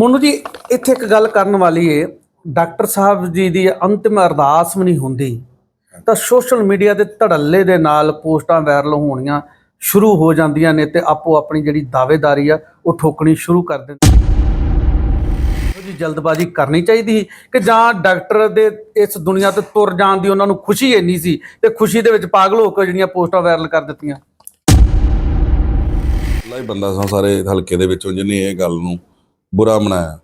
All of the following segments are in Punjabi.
ਮੋਨੂ ਜੀ, ਇੱਥੇ ਇੱਕ ਗੱਲ ਕਰਨ ਵਾਲੀ ਏ, ਡਾਕਟਰ ਸਾਹਿਬ ਜੀ ਦੀ ਅੰਤਿਮ ਅਰਦਾਸ ਵੀ ਨਹੀਂ ਹੁੰਦੀ। ਤਾਂ ਸੋਸ਼ਲ ਮੀਡੀਆ ਦੇ ਧੜੱਲੇ ਦੇ ਨਾਲ ਪੋਸਟਾਂ ਵਾਇਰਲ ਹੋਣੀਆਂ ਸ਼ੁਰੂ ਹੋ ਜਾਂਦੀਆਂ ਨੇ ਤੇ ਆਪੋ ਆਪਣੀ ਜਿਹੜੀ ਦਾਅਵੇਦਾਰੀ ਆ, ਉਹ ਠੋਕਣੀ ਸ਼ੁਰੂ ਕਰ ਦਿੰਦੇ ਉਹਦੀ ਜਲਦਬਾਜ਼ੀ ਕਰਨੀ ਚਾਹੀਦੀ ਸੀ ਕਿ ਜਾਂ ਡਾਕਟਰ ਦੇ ਇਸ ਦੁਨੀਆ ਤੇ ਤੁਰ ਜਾਣ ਦੀ ਉਹਨਾਂ ਨੂੰ ਖੁਸ਼ੀ ਇੰਨੀ ਸੀ ਤੇ ਖੁਸ਼ੀ ਦੇ ਵਿੱਚ ਪਾਗਲ ਹੋ ਕੇ ਜਿਹੜੀਆਂ ਪੋਸਟਾਂ ਵਾਇਰਲ ਕਰ ਦਿੱਤੀਆਂ? ਪਹਿਲਾ ਬੰਦਾ ਸਾਂ ਸਾਰੇ ਹਲਕੇ ਦੇ ਵਿੱਚੋਂ ਜਿਹਨੇ ਇਹ ਗੱਲ ਨੂੰ ਬੁਰਾ ਮਨਾਇਆ।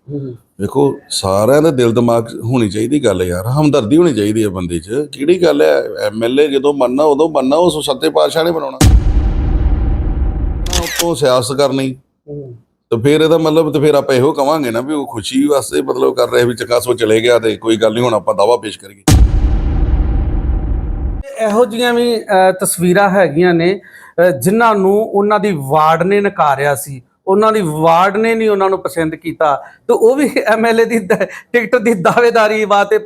ਵੇਖੋ ਸਾਰਿਆਂ ਦੇ ਦਿਲ ਦਿਮਾਗ 'ਚ ਹੋਣੀ ਚਾਹੀਦੀ ਗੱਲ ਯਾਰ ਹਮਦਰਦੀ ਹੋਣੀ ਚਾਹੀਦੀ ਹੈ ਬੰਦੇ 'ਚ। ਕਿਹੜੀ ਗੱਲ ਹੈ? ਐਮਐਲਏ ਜਦੋਂ ਮੰਨਣਾ ਉਦੋਂ ਮੰਨਣਾ ਉਸ ਸੱਤੇ ਪਾਤਸ਼ਾਹ ਨੇ ਬਣਾਉਣਾ। ਉਤੋਂ ਸਿਆਸਤ ਕਰਨੀ। ਤੇ ਫਿਰ ਇਹਦਾ ਮਤਲਬ ਤੇ ਫਿਰ ਆਪਾਂ ਇਹੋ ਕਵਾਂਗੇ ਨਾ ਵੀ ਉਹ ਖੁਸ਼ੀ ਵਾਸਤੇ ਮਤਲਬ ਕਰ ਰਹੇ ਵੀ ਚੰਗਾ ਸੋ ਚਲੇ ਗਿਆ ਤੇ ਕੋਈ ਗੱਲ ਨਹੀਂ ਹੁਣ ਆਪਾਂ ਦਾਵਾ ਪੇਸ਼ ਕਰੀਏ। ਇਹੋ ਜੀਆਂ ਵੀ ਤਸਵੀਰਾਂ ਹੈਗੀਆਂ ਨੇ ਜਿਨ੍ਹਾਂ ਨੂੰ ਉਹਨਾਂ ਦੀ ਵਾਰਡ ਨੇ ਨਕਾਰਿਆ ਸੀ। ਉਹਨਾਂ ਦੀ ਵਾਰਡ ਨੇ ਨਹੀਂ ਉਹਨਾਂ ਨੂੰ ਪਸੰਦ ਕੀਤਾ। ਤੇ ਉਹ ਵੀ ਐਮਐਲਏ ਦੀ ਟਿਕਟ ਦੀ ਦਾਅਵੇਦਾਰੀ ਵਾਤੇ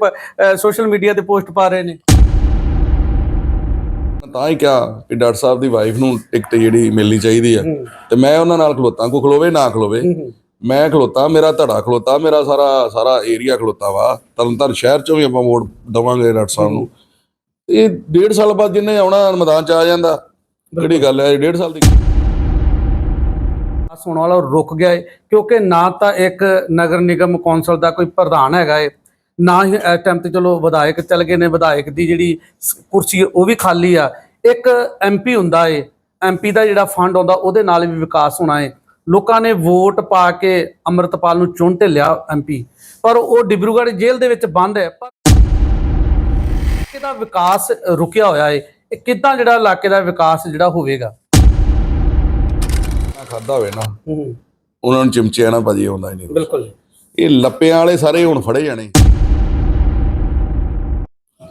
ਸੋਸ਼ਲ ਮੀਡੀਆ ਤੇ ਪੋਸਟ ਪਾ ਰਹੇ ਨੇ। ਤਾਂ ਹੀ ਕਿਹਾ ਕਿ ਡਾਕਟਰ ਸਾਹਿਬ ਦੀ ਵਾਈਫ ਨੂੰ ਟਿਕਟ ਜਿਹੜੀ ਮਿਲਣੀ ਚਾਹੀਦੀ ਆ। ਤੇ ਮੈਂ ਉਹਨਾਂ ਨਾਲ ਖਲੋਤਾ ਕੋ ਖਲੋਵੇ ਨਾ ਖਲੋਵੇ। ਮੈਂ ਖਲੋਤਾ ਮੇਰਾ ਧੜਾ ਖਲੋਤਾ ਮੇਰਾ ਸਾਰਾ ਸਾਰਾ ਏਰੀਆ ਖਲੋਤਾ ਵਾ। ਤਰਨਤਾਰਨ ਸ਼ਹਿਰ ਚੋਂ ਵੀ ਆਪਾਂ ਵੋਟ ਦਵਾਂਗੇ ਡਾਕਟਰ ਸਾਹਿਬ ਨੂੰ। ਇਹ ਡੇਢ ਸਾਲ ਬਾਅਦ ਜਿੰਨੇ ਆਉਣਾ ਮੈਦਾਨ ਚ ਆ ਜਾਂਦਾ। ਕਿਹੜੀ ਗੱਲ ਹੈ ਡੇਢ ਸਾਲ ਦੀ ਪਾਸ ਹੋਣ ਵਾਲਾ ਉਹ ਰੁਕ ਗਿਆ ਹੈ ਕਿਉਂਕਿ ਨਾ ਤਾਂ ਇੱਕ ਨਗਰ ਨਿਗਮ ਕੌਂਸਲ ਦਾ ਕੋਈ ਪ੍ਰਧਾਨ ਹੈਗਾ ਹੈ ਨਾ ਹੀ ਇਸ ਟਾਈਮ ਤੇ ਚਲੋ ਵਿਧਾਇਕ ਚੱਲ ਗਏ ਨੇ, ਵਿਧਾਇਕ ਦੀ ਜਿਹੜੀ ਕੁਰਸੀ ਉਹ ਵੀ ਖਾਲੀ ਆ। ਇੱਕ ਐਮਪੀ ਹੁੰਦਾ ਏ ਐਮਪੀ ਦਾ ਜਿਹੜਾ ਫੰਡ ਆਉਂਦਾ, ਉਹਦੇ ਨਾਲ ਵੀ ਵਿਕਾਸ ਹੋਣਾ ਏ। ਲੋਕਾਂ ਨੇ ਵੋਟ ਪਾ ਕੇ ਅੰਮ੍ਰਿਤਪਾਲ ਨੂੰ ਚੁਣ ਤੇ ਲਿਆ ਐਮਪੀ ਪਰ ਉਹ ਡਿਬਰੂਗੜ੍ਹ ਜੇਲ੍ਹ ਦੇ ਵਿੱਚ ਬੰਦ ਹੈ। ਪਰ ਇਹਦਾ ਵਿਕਾਸ ਰੁਕਿਆ ਹੋਇਆ ਏ, ਇਹ ਕਿੱਦਾਂ ਜਿਹੜਾ ਇਲਾਕੇ ਦਾ ਵਿਕਾਸ ਜਿਹੜਾ ਹੋਵੇਗਾ? ਖਾਦਾ ਹੋਵੇ ਨਾ ਉਹਨਾਂ ਨੂੰ ਚਿਮਚਿਆਂ ਨਾਲ ਭਾਜੀ ਆਉਂਦਾ ਹੀ ਨਹੀਂ ਬਿਲਕੁਲ ਇਹ ਲੱਪਿਆਂ ਵਾਲੇ ਸਾਰੇ ਹੁਣ ਫੜੇ ਜਾਣੇ।